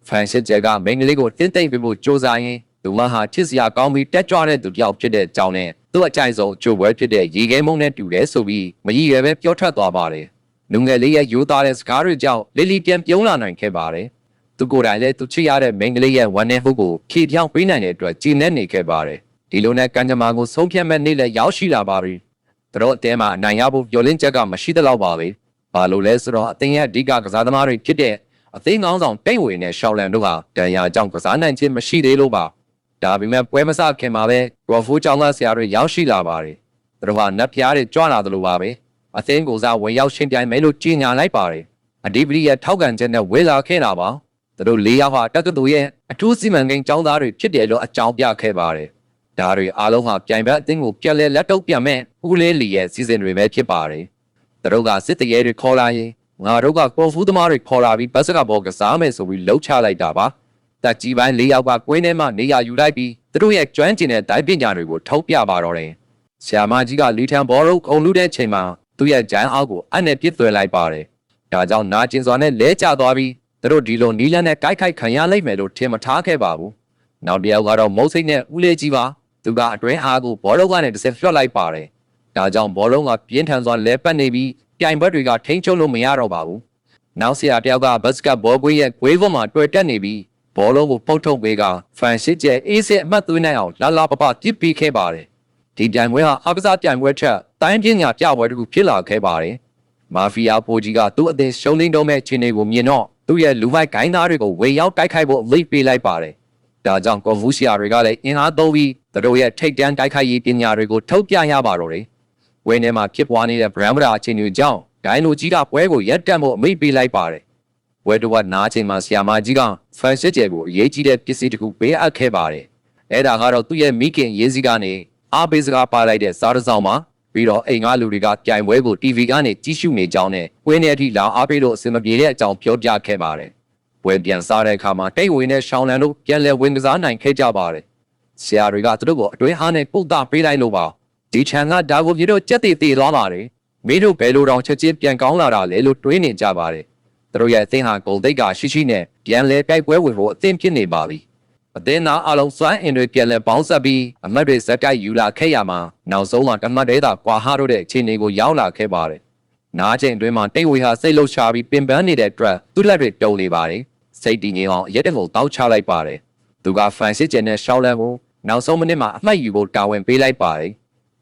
ဖန်စစ်ကျဲကမိန်းကလေးကိုတင်းတိမ်ပြဖို့စ조사ရင် သူမဟာချစ်စရာကောင်းပြီးတက်ကြွတဲ့သူတစ်ယောက်ဖြစ်တဲ့အကြောင်းနဲ့သူ့အကြိုက်ဆုံးကြိုပွဲဖြစ်တဲ့ရေခဲမုံနဲ့တူတယ်ဆိုပြီးမကြီးရွယ်ပဲပြောထွက်သွားပါတယ်လူငယ်လေးရဲ့ရိုးသားတဲ့စကားတွေကြောင့်လီလီပြန်ပြုံးလာနိုင်ခဲ့ပါတယ်သူကိုယ်တိုင်လည်းသူချစ်ရတဲ့မိန်းကလေးရဲ့ဝမ်းနည်းမှုကိုဖြေပြောင်းပေးနိုင်တဲ့အတွက်ကြည်နက်နေခဲ့ပါတယ်ဒီလိုနဲ့ကံကြမ္မာကိုဆုံးဖြတ်မဲ့နေ့လည်းရောက်ရှိလာပါပြီသူတို့အတဲမှာအနိုင်ရဖို့မျှော်လင့်ချက်ကမရှိသလောက်ပါပဲဘာလို့လဲဆိုတော့အသင်းရဲ့အဓိကကစားသမားတွေဖြစ်တဲ့အသင်းကောင်းဆောင်တိတ်ဝေနဲ့ရှောက်လန်တို့ဟာတန်ရာကြောင့်ကစားနိုင်ခြင်းမရှိသေးလို့ပါ ဒါပေမဲ့ပွဲမစခင်မှာပဲရော်ဖူးကျောင်းသားဆရာတွေရောက်ရှိလာပါတယ်သူတို့ဟာနတ်ဖျားတွေကြွလာသလိုပါပဲအသင်းကိုစားဝင်ရောက်ရှင်းပြိုင်မယ်လို့ကြေညာလိုက်ပါတယ်အဒီပလီရဲ့ထောက်ခံချက်နဲ့ဝေလာခဲ့တာပါသူတို့၄ယောက်ဟာတက္ကသိုလ်ရဲ့အထူးစီမံကိန်းကျောင်းသားတွေဖြစ်တယ်လို့အကြောင်းပြခဲ့ပါတယ်ဒါတွေအားလုံးဟာပြိုင်ဘက်အသင်းကိုပြက်လဲလက်တော့ပြန်မဲ့ဦးလေးလီရဲ့စီစဉ်တွေပဲဖြစ်ပါတယ်သူတို့ကစစ်တရေတွေခေါ်လာရင်ငါတို့ကကော်ဖူးသမားတွေခေါ်လာပြီးဘတ်စကဘောကစားမယ်ဆိုပြီးလှုပ်ချလိုက်တာပါ တက်ကြီးပိုင်း၄ယောက်ကကွင်းထဲမှာနေရာယူလိုက်ပြီးသူတို့ရဲ့ကျွမ်းကျင်တဲ့ဒိုင်းပညာတွေကိုထုတ်ပြပါတော့တယ်ဆရာမကြီးကလီထန်ဘောရုပ်ခုံလူတဲ့ချိန်မှာသူ့ရဲ့ဂျန်အောက်ကိုအနဲ့ပြစ်သွဲလိုက်ပါတယ်ဒါကြောင့်နာကျင်စွာနဲ့လဲကျသွားပြီးသူတို့ဒီလိုနီးလန်းနဲ့ကြိုက်ခိုက်ခံရလိမ့်မယ်လို့ထင်မထားခဲ့ပါဘူးနောက်တစ်ယောက်ကတော့မုတ်စိတ်နဲ့ဦးလေးကြီးပါသူကအတွင်းအားကိုဘောလုံးကနေတစ်စက်ဖျော့လိုက်ပါတယ်ဒါကြောင့်ဘောလုံးကပြင်းထန်စွာလဲပတ်နေပြီးပြိုင်ဘက်တွေကထိန်းချုပ်လို့မရတော့ပါဘူးနောက်ဆရာတယောက်ကဘတ်စကတ်ဘောကွေးရဲ့ကွေးပေါ်မှာတွေ့တက်နေပြီး ဘောလုံးကိုပုတ်ထုတ်ပေးကဖန်ရှစ်ကျဲအေးစစ်အမှတ်သွင်းနိုင်အောင်လာလာပပတစ်ပြီးခဲ့ပါတယ်ဒီတိုင်ပွဲဟာအကစားပြိုင်ပွဲချက်တိုင်းပြင်းညာပြပွဲတစ်ခုဖြစ်လာခဲ့ပါတယ်မာဖီးယားပိုကြီးကသူ့အသင်းရှုံးလင်းတော့မဲ့ခြေနေကိုမြင်တော့သူ့ရဲ့လူမိုက်ဂိုင်းသားတွေကိုဝေရောက်တိုက်ခိုက်ဖို့အလိပ်ပေးလိုက်ပါတယ်ဒါကြောင့်ကော်ဖူရှီယာတွေကလည်းအင်အားသုံးပြီးသူတို့ရဲ့ထိတ်တန်းတိုက်ခိုက်ရေးပညာတွေကိုထုတ်ပြရပါတော့တယ်ဝင်းထဲမှာဖြစ်ပွားနေတဲ့ဗရန်ဗရာအခြေအနေကြောင့်ဒိုင်းလိုကြီးကပွဲကိုရက်တက်ဖို့အမိတ်ပေးလိုက်ပါတယ် ဝဲတော်နားချိန်မှာဆီယာမာကြီးကဖန်စစ်ကျဲကိုအရေးကြီးတဲ့ပစ္စည်းတစ်ခုပေးအပ်ခဲ့ပါတယ်အဲ့ဒါကတော့သူ့ရဲ့မိခင်ရေးစည်းကနေအားပေးစကားပါလိုက်တဲ့စားတစောင်းမှာပြီးတော့အိမ်ကလူတွေကပြိုင်ပွဲကို TV ကနေကြည့်ရှုနေကြောင်းနဲ့ဝင်းနေအထိလာအားပေးလို့အဆင်မပြေတဲ့အကြောင်းပြောပြခဲ့ပါတယ်ပွဲပြန်စားတဲ့အခါမှာတိတ်ဝင်တဲ့ရှောင်းလန်တို့ပြန်လဲဝင်ကစားနိုင်ခဲ့ကြပါတယ်ဆရာတွေကသူတို့ကိုအတွင်းအားနဲ့ပုတ်တာပေးလိုက်လို့ပါဒီချန်ကဒါကိုပြေတော့ကြက်တည်တည်သွားပါတယ်မင်းတို့ဘယ်လိုတောင်ချက်ချင်းပြန်ကောင်းလာတာလဲလို့တွေးနေကြပါတယ်သူ တို့ရဲ့အသင်းဟာဂုံတိတ်ကရှိရှိနဲ့ပြန်လဲပြိုက်ပွဲဝင်ဖို့အသင်းဖြစ်နေပါပြီအသင်းသားအလုံးစွမ်းအင်တွေပြန်လဲပေါင်းဆက်ပြီးအမတ်တွေဇက်တိုက်ယူလာခဲ့ရမှာနောက်ဆုံးမှာတမတ်တဲတာကွာဟာတို့တဲ့အခြေအနေကိုရောက်လာခဲ့ပါတယ်နားချိန်အတွင်းမှာတိတ်ဝေဟာစိတ်လှုပ်ရှားပြီးပင်ပန်းနေတဲ့အတွက်သူ့လက်တွေတုံနေပါတယ်စိတ်တည်ငြိမ်အောင်ရက်တက်ကိုတောက်ချလိုက်ပါတယ်သူကဖန်စစ်ကျန်တဲ့ရှောင်းလန်ကိုနောက်ဆုံးမိနစ်မှာအမှတ်ယူဖို့တာဝန်ပေးလိုက်ပါတယ်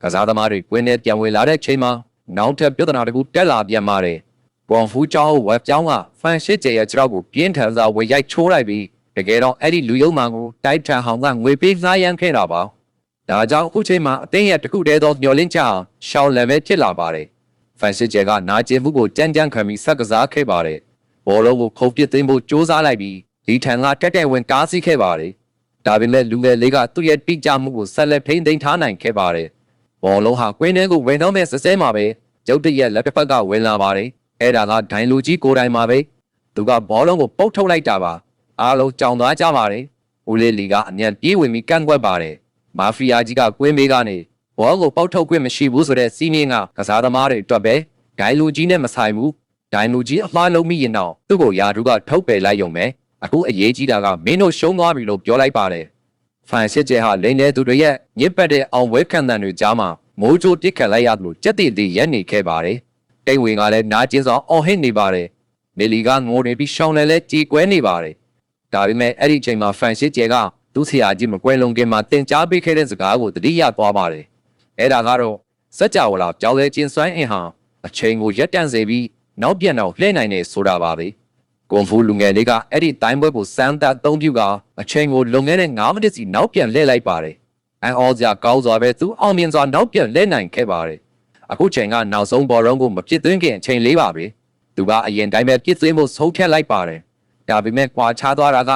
ကစားသမားတွေကွင်းထဲပြန်ဝင်လာတဲ့ချိန်မှာနောက်ထပ်ပြဿနာတစ်ခုတက်လာပြန်ပါတယ်။ ကွန်ဖူးကျောင်းဝက်ကျောင်းကဖန်ရှစ်ကျဲရဲ့ကြောက်ကိုပြင်းထန်စွာဝေရိုက်ချိုးလိုက်ပြီးတကယ်တော့အဲ့ဒီလူယုံမှန်ကိုတိုက်ထန်ဟောင်ကငွေပေးစားရန်ခဲ့တာပါ။ဒါကြောင့်အခုချိန်မှာအတင်းရဲ့တခုတည်းသောညှော်လင့်ချက်အောင်ရှောင်းလန်ပဲဖြစ်လာပါတယ်။ဖန်ရှစ်ကျဲကနာကျင်မှုကိုကြမ်းကြမ်းခံပြီးဆက်ကစားခဲ့ပါတယ်။ဘောလုံးကိုခုံပစ်သိမ်းဖို့ကြိုးစားလိုက်ပြီးဒီထန်ကတက်တက်ဝင်ကားစီးခဲ့ပါတယ်။ဒါပေမဲ့လူငယ်လေးကသူ့ရဲ့တိကျမှုကိုဆက်လက်ထိန်းသိမ်းထားနိုင်ခဲ့ပါတယ်။ဘောလုံးဟာကွင်းထဲကိုဝင်တော့မဲ့စစဲမှာပဲကျုပ်တရဲ့လက်ဖက်ကဝင်လာပါတယ် အဲ့ဒါကဒိုင်လူကြီးကိုယ်တိုင်မှာပဲသူကဘောလုံးကိုပုတ်ထုတ်လိုက်တာပါအားလုံးကြောင်သွားကြပါတယ်ဦးလေးလီကအမြန်ပြေးဝင်ပြီးကန့်ကွက်ပါတယ်မာဖီးယားကြီးကကွင်းမေးကနေဘောကိုပုတ်ထုတ်ခွင့်မရှိဘူးဆိုတဲ့စီးနင်းကကစားသမားတွေအတွက်ပဲဒိုင်လူကြီးနဲ့မဆိုင်ဘူးဒိုင်လူကြီးအမှားလုံးမိရင်တော့သူ့ကိုယာဒူကထုတ်ပယ်လိုက်ရုံပဲအခုအရေးကြီးတာကမင်းတို့ရှုံးသွားပြီလို့ပြောလိုက်ပါတယ်ဖန်ရှစ်ကျဲဟာလိန်နေသူတွေရဲ့ညစ်ပတ်တဲ့အောင်ဝဲခံတန်တွေကြားမှာမိုးကြိုးတစ်ခတ်လိုက်ရသလိုကြက်တည်တည်ရက်နေခဲ့ပါတယ်။ တိတ်ဝင်ကလည်းနာကျင်းစွာအော်ဟစ်နေပါတယ်။နေလီကငိုနေပြီးရှောင်းလဲလဲကြေကွဲနေပါတယ်။ဒါပေမဲ့အဲ့ဒီချိန်မှာဖန်ရှစ်ကျဲကသူ့ဆရာကြီးမကွဲလုံးခင်မှာတင် जा ပေးခဲ့တဲ့စကားကိုတတိယသွားပါတယ်။အဲ့ဒါကတော့စัจ java လာကြောက်လဲကျင်းစွမ်းအင်ဟာအချိန်ကိုရက်တန့်စေပြီးနောက်ပြန်တော့လှည့်နိုင်နေဆိုတာပါပဲ။ကွန်ဖူလူငယ်လေးကအဲ့ဒီတိုင်းပွဲကိုစမ်းသပ်အသုံးပြုကအချိန်ကိုလွန်ခဲ့တဲ့9မိနစ်စီနောက်ပြန်လှည့်လိုက်ပါတယ်။အန်အော်စရာကောင်းစွာပဲသူအောင်မြင်စွာနောက်ပြန်လှည့်နိုင်ခဲ့ပါတယ်။ အခုချိန်ကနောက်ဆုံးဘော်ရုံးကိုမပြစ်သွင်းခင်အချိန်လေးပါပဲ။သူကအရင်တိုင်းပဲပြစ်သွင်းဖို့ဆုံးဖြတ်လိုက်ပါတယ်။ဒါပေမဲ့ကွာခြားသွားတာက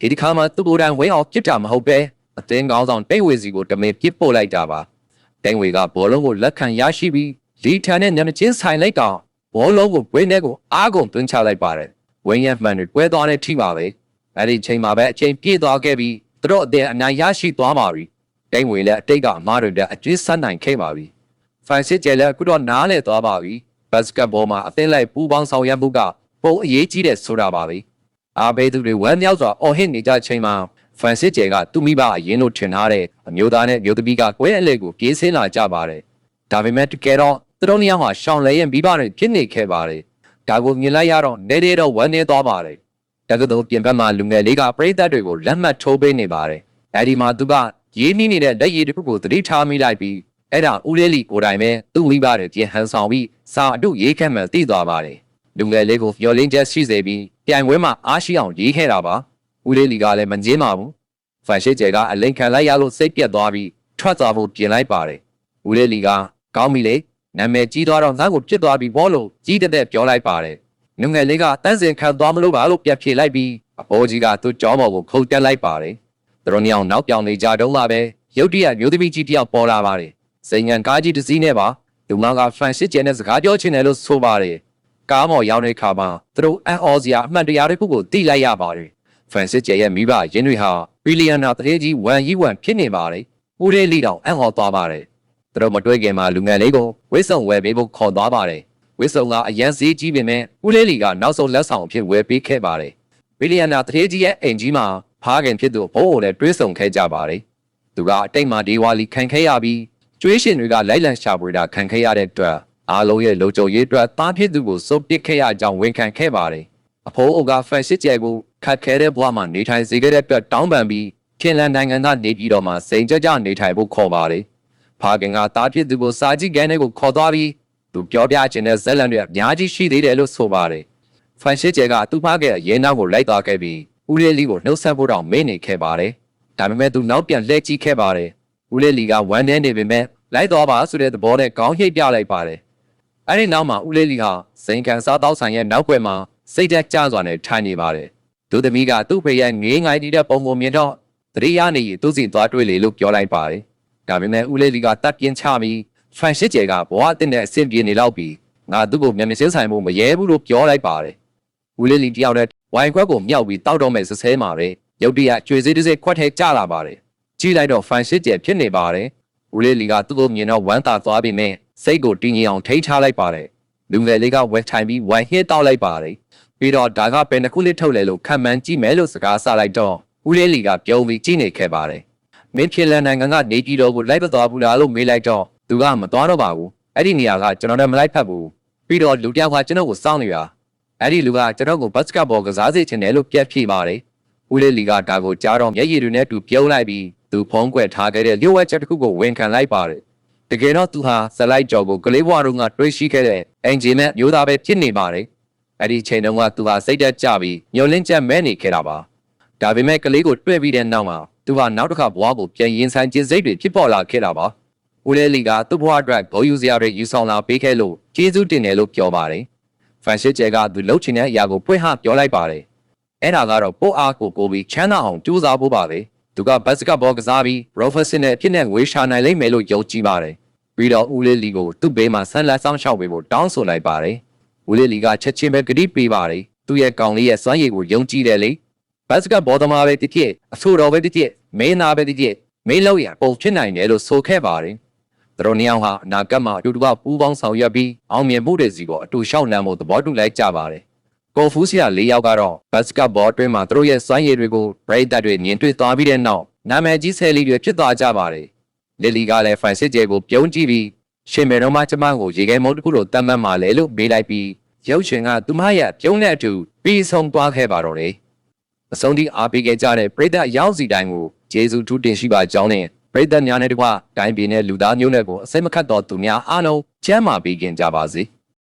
ဒီတစ်ခါမှသူ့ကိုယ်တိုင်ဝင်းအောင်ပြစ်တာမဟုတ်ပဲအသင်းကောင်းဆောင်တိတ်ဝေစီကိုတမင်ပြစ်ပို့လိုက်တာပါ။တိတ်ဝေကဘောလုံးကိုလက်ခံရရှိပြီးလီထန်နဲ့ညနေချင်းဆိုင်လိုက်တော့ဘောလုံးကိုဝင်းထဲကိုအားကုန်သွင်းချလိုက်ပါတယ်။ဝင်းရဲ့မှန်တွေကွဲသွားတဲ့ထိပါပဲ။အဲ့ဒီချိန်မှာပဲအချိန်ပြည့်သွားခဲ့ပြီးသူတို့အသင်းအနိုင်ရရှိသွားပါပြီ။တိတ်ဝေလည်းအတိတ်ကအမားတွေတဲ့အကျွေးဆက်နိုင်ခဲ့ပါပြီ။ ဖိုင်စစ်ကျဲလည်းအခုတော့နားလေသွားပါပြီဘတ်စကတ်ဘောမှာအသင်းလိုက်ပူးပေါင်းဆောင်ရွက်မှုကပုံအရေးကြီးတဲ့ဆိုတာပါပဲအားပေးသူတွေဝမ်းမြောက်စွာအော်ဟစ်နေကြချိန်မှာဖန်စစ်ကျဲကသူ့မိဘအရင်လို့ထင်ထားတဲ့အမျိုးသားနဲ့မျိုးသမီးကကွဲအလဲကိုပြေးဆင်းလာကြပါတယ်ဒါပေမဲ့တကယ်တော့သူတို့နှစ်ယောက်ဟာရှောင်းလဲရင်မိဘတွေဖြစ်နေခဲ့ပါတယ်ဒါကိုမြင်လိုက်ရတော့နေနေတော့ဝမ်းနေသွားပါတယ်တက္ကသိုလ်ပြင်ပမှာလူငယ်လေးကပရိသတ်တွေကိုလက်မှတ်ထိုးပေးနေပါတယ်အဲဒီမှာသူကရေးနှီးနေတဲ့လက်ရည်တစ်ခုကိုသတိထားမိလိုက်ပြီး အဲ့ဒါဦးလေးလီကိုယ်တိုင်ပဲသူ့မိဘတွေပြင်ဟန်ဆောင်ပြီးစာအတုရေးခဲ့မှသိသွားပါတယ်လူငယ်လေးကိုမျောလင်းချက်ရှိစေပြီးပြိုင်ပွဲမှာအားရှိအောင်ရေးခဲ့တာပါဦးလေးလီကလည်းမငင်းပါဘူးဖန်ရှိကျဲကအလိန်ခံလိုက်ရလို့စိတ်ပြတ်သွားပြီးထွက်သွားဖို့ပြင်လိုက်ပါတယ်ဦးလေးလီကကောင်းပြီလေနာမည်ကြီးသွားတော့ငါ့ကိုပြစ်သွားပြီးဘောလို့ကြီးတဲ့တဲ့ပြောလိုက်ပါတယ်လူငယ်လေးကတန်းစင်ခံသွားမလို့ပါလို့ပြတ်ဖြေလိုက်ပြီးအဖိုးကြီးကသူ့ကြောမော်ကိုခုတ်တက်လိုက်ပါတယ်သူတို့ညောင်နောက်ပြောင်နေကြတုံးလာပဲရုတ်တရက်မျိုးသမီးကြီးတယောက်ပေါ်လာပါတယ် စိန်ငံကားကြီးတစ်စီးနဲ့ပါလူမကဖန်ရှစ်ကျဲနဲ့စကားပြောချင်တယ်လို့ဆိုပါတယ်ကားမော်ရောက်တဲ့ခါမှာသူတို့အန်အော်စရာအမှန်တရားတစ်ခုကိုသိလိုက်ရပါတယ်ဖန်စစ်ကျဲရဲ့မိဘရင်းတွေဟာဘီလီယံနာတရေကြီးဝမ်ကြီးဝမ်ဖြစ်နေပါတယ်ဦးလေးလီတောင်အန်ဟောသွားပါတယ်သူတို့မတွေ့ခင်မှာလူငယ်လေးကိုဝိဆုံဝယ်ပေးဖို့ခေါ်သွားပါတယ်ဝိဆုံကအရန်စည်းကြီးပေမဲ့ဦးလေးလီကနောက်ဆုံးလက်ဆောင်အဖြစ်ဝယ်ပေးခဲ့ပါတယ်ဘီလီယံနာတရေကြီးရဲ့အိမ်ကြီးမှာဖားခင်ဖြစ်သူဘိုးကိုလည်းတွေးဆုံခဲ့ကြပါတယ်သူကအတိတ်မှာဒီဝါလီခံခဲ့ရပြီး ကျွေးရှင်တွေကလိုက်လံရှာဖွေတာခံခဲ့ရတဲ့အတွက်အားလုံးရဲ့လုံခြုံရေးအတွက်တားဖြစ်သူကိုစုပ်ပစ်ခဲ့ရကြောင်းဝန်ခံခဲ့ပါတယ်အဖိုးအိုကဖန်ရှစ်ကျဲကိုခတ်ခဲတဲ့ဘဝမှာနေထိုင်စေခဲ့တဲ့အတွက်တောင်းပန်ပြီးခင်လန်နိုင်ငံသားနေပြည်တော်မှာစိန်ကြကြနေထိုင်ဖို့ခေါ်ပါတယ်ဖာခင်ကတားဖြစ်သူကိုစာကြည့်ကန်းတွေကိုခေါ်သွားပြီးသူပြောပြခြင်းတဲ့ဇက်လန်တွေအများကြီးရှိသေးတယ်လို့ဆိုပါတယ်ဖန်ရှစ်ကျဲကသူ့ဖားရဲ့ရဲနောက်ကိုလိုက်သွားခဲ့ပြီးဦးလေးလီကိုနှုတ်ဆက်ဖို့တောင်မေ့နေခဲ့ပါတယ်ဒါပေမဲ့သူနောက်ပြန်လှည့်ကြည့်ခဲ့ပါတယ် ဦးလေးလီကဝမ်းနည်းနေပေမဲ့လိုက်သွားပါဆိုတဲ့သဘောနဲ့ကောင်းဟိတ်ပြလိုက်ပါတယ်။အဲဒီနောက်မှာဦးလေးလီဟာစိန်ခံစားတောက်ဆိုင်ရဲ့နောက်ွယ်မှာစိတ်သက်ကြစွာနဲ့ထိုင်နေပါတယ်။ဒုသမီးကသူ့ဖေရဲ့ငေးငိုင်းနေတဲ့ပုံကိုမြင်တော့သတိရနေရင်သူ့စီသွားတွေ့လေလို့ပြောလိုက်ပါတယ်။ဒါပေမဲ့ဦးလေးလီကတပ်ပြင်းချပြီးဖန်ရှစ်ကျဲကဘဝအသစ်နဲ့အဆင်ပြေနေတော့ပြီးငါသူ့ကိုမျက်မြင်စင်းဆိုင်မှုမရဲဘူးလို့ပြောလိုက်ပါတယ်။ဦးလေးလီတယောက်နဲ့ဝိုင်ခွက်ကိုမြောက်ပြီးတောက်တော့မဲ့စဆဲမှာပဲရုတ်တရက်ကျွေစေးတစ်စိခွက်ထဲကျလာပါတယ်။ ကြည့်လိုက်တော့ဖန်ရှစ်ကျဲဖြစ်နေပါတယ်။ဦးလေးလီကသူ့ကိုမြင်တော့ဝမ်းသာသွားပြီးမြင်စိတ်ကိုတင်းငင်အောင်ထိထားလိုက်ပါတယ်။လူငယ်လေးကဝက်ထိုင်ပြီးဝိုင်ဟစ်တောက်လိုက်ပါတယ်။ပြီးတော့ဒါကဘယ်နှခုလေးထုတ်လဲလို့ခံမှန်းကြည့်မယ်လို့စကားဆလိုက်တော့ဦးလေးလီကပြုံးပြီးကြည့်နေခဲ့ပါတယ်။မင်းဖြစ်လန်နိုင်ငံကနေပြည်တော်ကိုလိုက်ပသွားဘူးလားလို့မေးလိုက်တော့သူကမသွားတော့ပါဘူး။အဲ့ဒီနေရာကကျွန်တော်လည်းမလိုက်ဖက်ဘူး။ပြီးတော့လူတယောက်ကကျွန်တော်ကိုစောင့်နေတာ။အဲ့ဒီလူကကျွန်တော်ကိုဘတ်စကတ်ဘောကစားစေချင်တယ်လို့ပြက်ဖြေပါတယ်။ဦးလေးလီကဒါကိုကြားတော့မျက်ရည်တွေနဲ့တူပြုံးလိုက်ပြီး သူဖုံးကွယ်ထားခဲ့တဲ့လျှို့ဝှက်ချက်တစ်ခုကိုဝန်ခံလိုက်ပါတယ်။တကယ်တော့သူဟာဇလိုက်ကြော်ကိုကလေးဘွားတို့ကတွေးရှိခဲ့တဲ့အင်ဂျင်နဲ့မျိုးသားပဲဖြစ်နေပါတယ်။အဲ့ဒီချိန်တုန်းကသူဟာစိတ်သက်ကြပြီးမျောလင့်ချက်မဲနေခဲ့တာပါ။ဒါပေမဲ့ကလေးကိုတွေ့ပြီးတဲ့နောက်မှာသူဟာနောက်တစ်ခါဘွားကိုပြန်ရင်ဆိုင်ခြင်းစိတ်တွေဖြစ်ပေါ်လာခဲ့တာပါ။ဦးလေးလီကသူ့ဘွားအတွက်ဘောယူစရာတွေယူဆောင်လာပေးခဲ့လို့ကျေးဇူးတင်တယ်လို့ပြောပါတယ်။ဖန်ရှစ်ကျဲကသူလှုပ်ချင်တဲ့အရာကိုပွင့်ဟပြောလိုက်ပါတယ်။အဲ့ဒါကတော့ပို့အားကိုကိုပြီးချမ်းသာအောင်ကြိုးစားဖို့ပါပဲ။ သူကဘတ်စကတ်ဘောကစားပြီး professional အဖြစ်နဲ့ဝေးရှာနိုင်လိမ့်မယ်လို့ယုံကြည်ပါတယ်။ပြီးတော့ဦးလေးလီကိုသူ့ဘေးမှာဆက်လက်ဆောင်ရှောက်ပေးဖို့တောင်းဆိုလိုက်ပါတယ်။ဦးလေးလီကချက်ချင်းပဲဂတိပေးပါတယ်။သူ့ရဲ့ကောင်လေးရဲ့စွမ်းရည်ကိုယုံကြည်တယ်လေ။ဘတ်စကတ်ဘောသမားပဲတတိယအဆိုတော်ပဲတတိယမင်းသားပဲတတိယမင်းလောက်ရပုံဖြစ်နိုင်တယ်လို့ဆိုခဲ့ပါတယ်။သူတို့နှစ်ယောက်ဟာအနာဂတ်မှာအတူတူကပူးပေါင်းဆောင်ရွက်ပြီးအောင်မြင်မှုတွေစီကိုအတူရှောက်လန်းဖို့သဘောတူလိုက်ကြပါတယ်။ ကိုဖူးစီယာ၄ယောက်ကတော့ဘတ်စကတ်ဘောအတွင်းမှာသူတို့ရဲ့စွမ်းရည်တွေကိုဘရိတ်တက်တွေမြင်တွေ့သွားပြီးတဲ့နောက်နာမည်ကြီးဆယ်လီတွေဖြစ်သွားကြပါတယ်။လီလီကလည်းဖရန်စစ်ဂျေကိုပြုံးကြည့်ပြီးရှင်မေတော်မကျမကိုရေခဲမုံတစ်ခုလိုတတ်မှတ်မှလဲလို့မေးလိုက်ပြီးရုပ်ရှင်ကသူမရဲ့ပြုံးတဲ့အတူပြီးဆုံးသွားခဲ့ပါတော့တယ်။အဆုံးထိအားပေးခဲ့ကြတဲ့ပရိသတ်ရောက်စီတိုင်းကိုဂျေဇူးထူးတင်ရှိပါကြောင်းနဲ့ပရိသတ်များနဲ့တကွတိုင်းပြည်နဲ့လူသားမျိုးနွယ်ကိုအစိမ့်မခတ်တော်သူများအားလုံးချမ်းသာပေးခင်ကြပါစေ။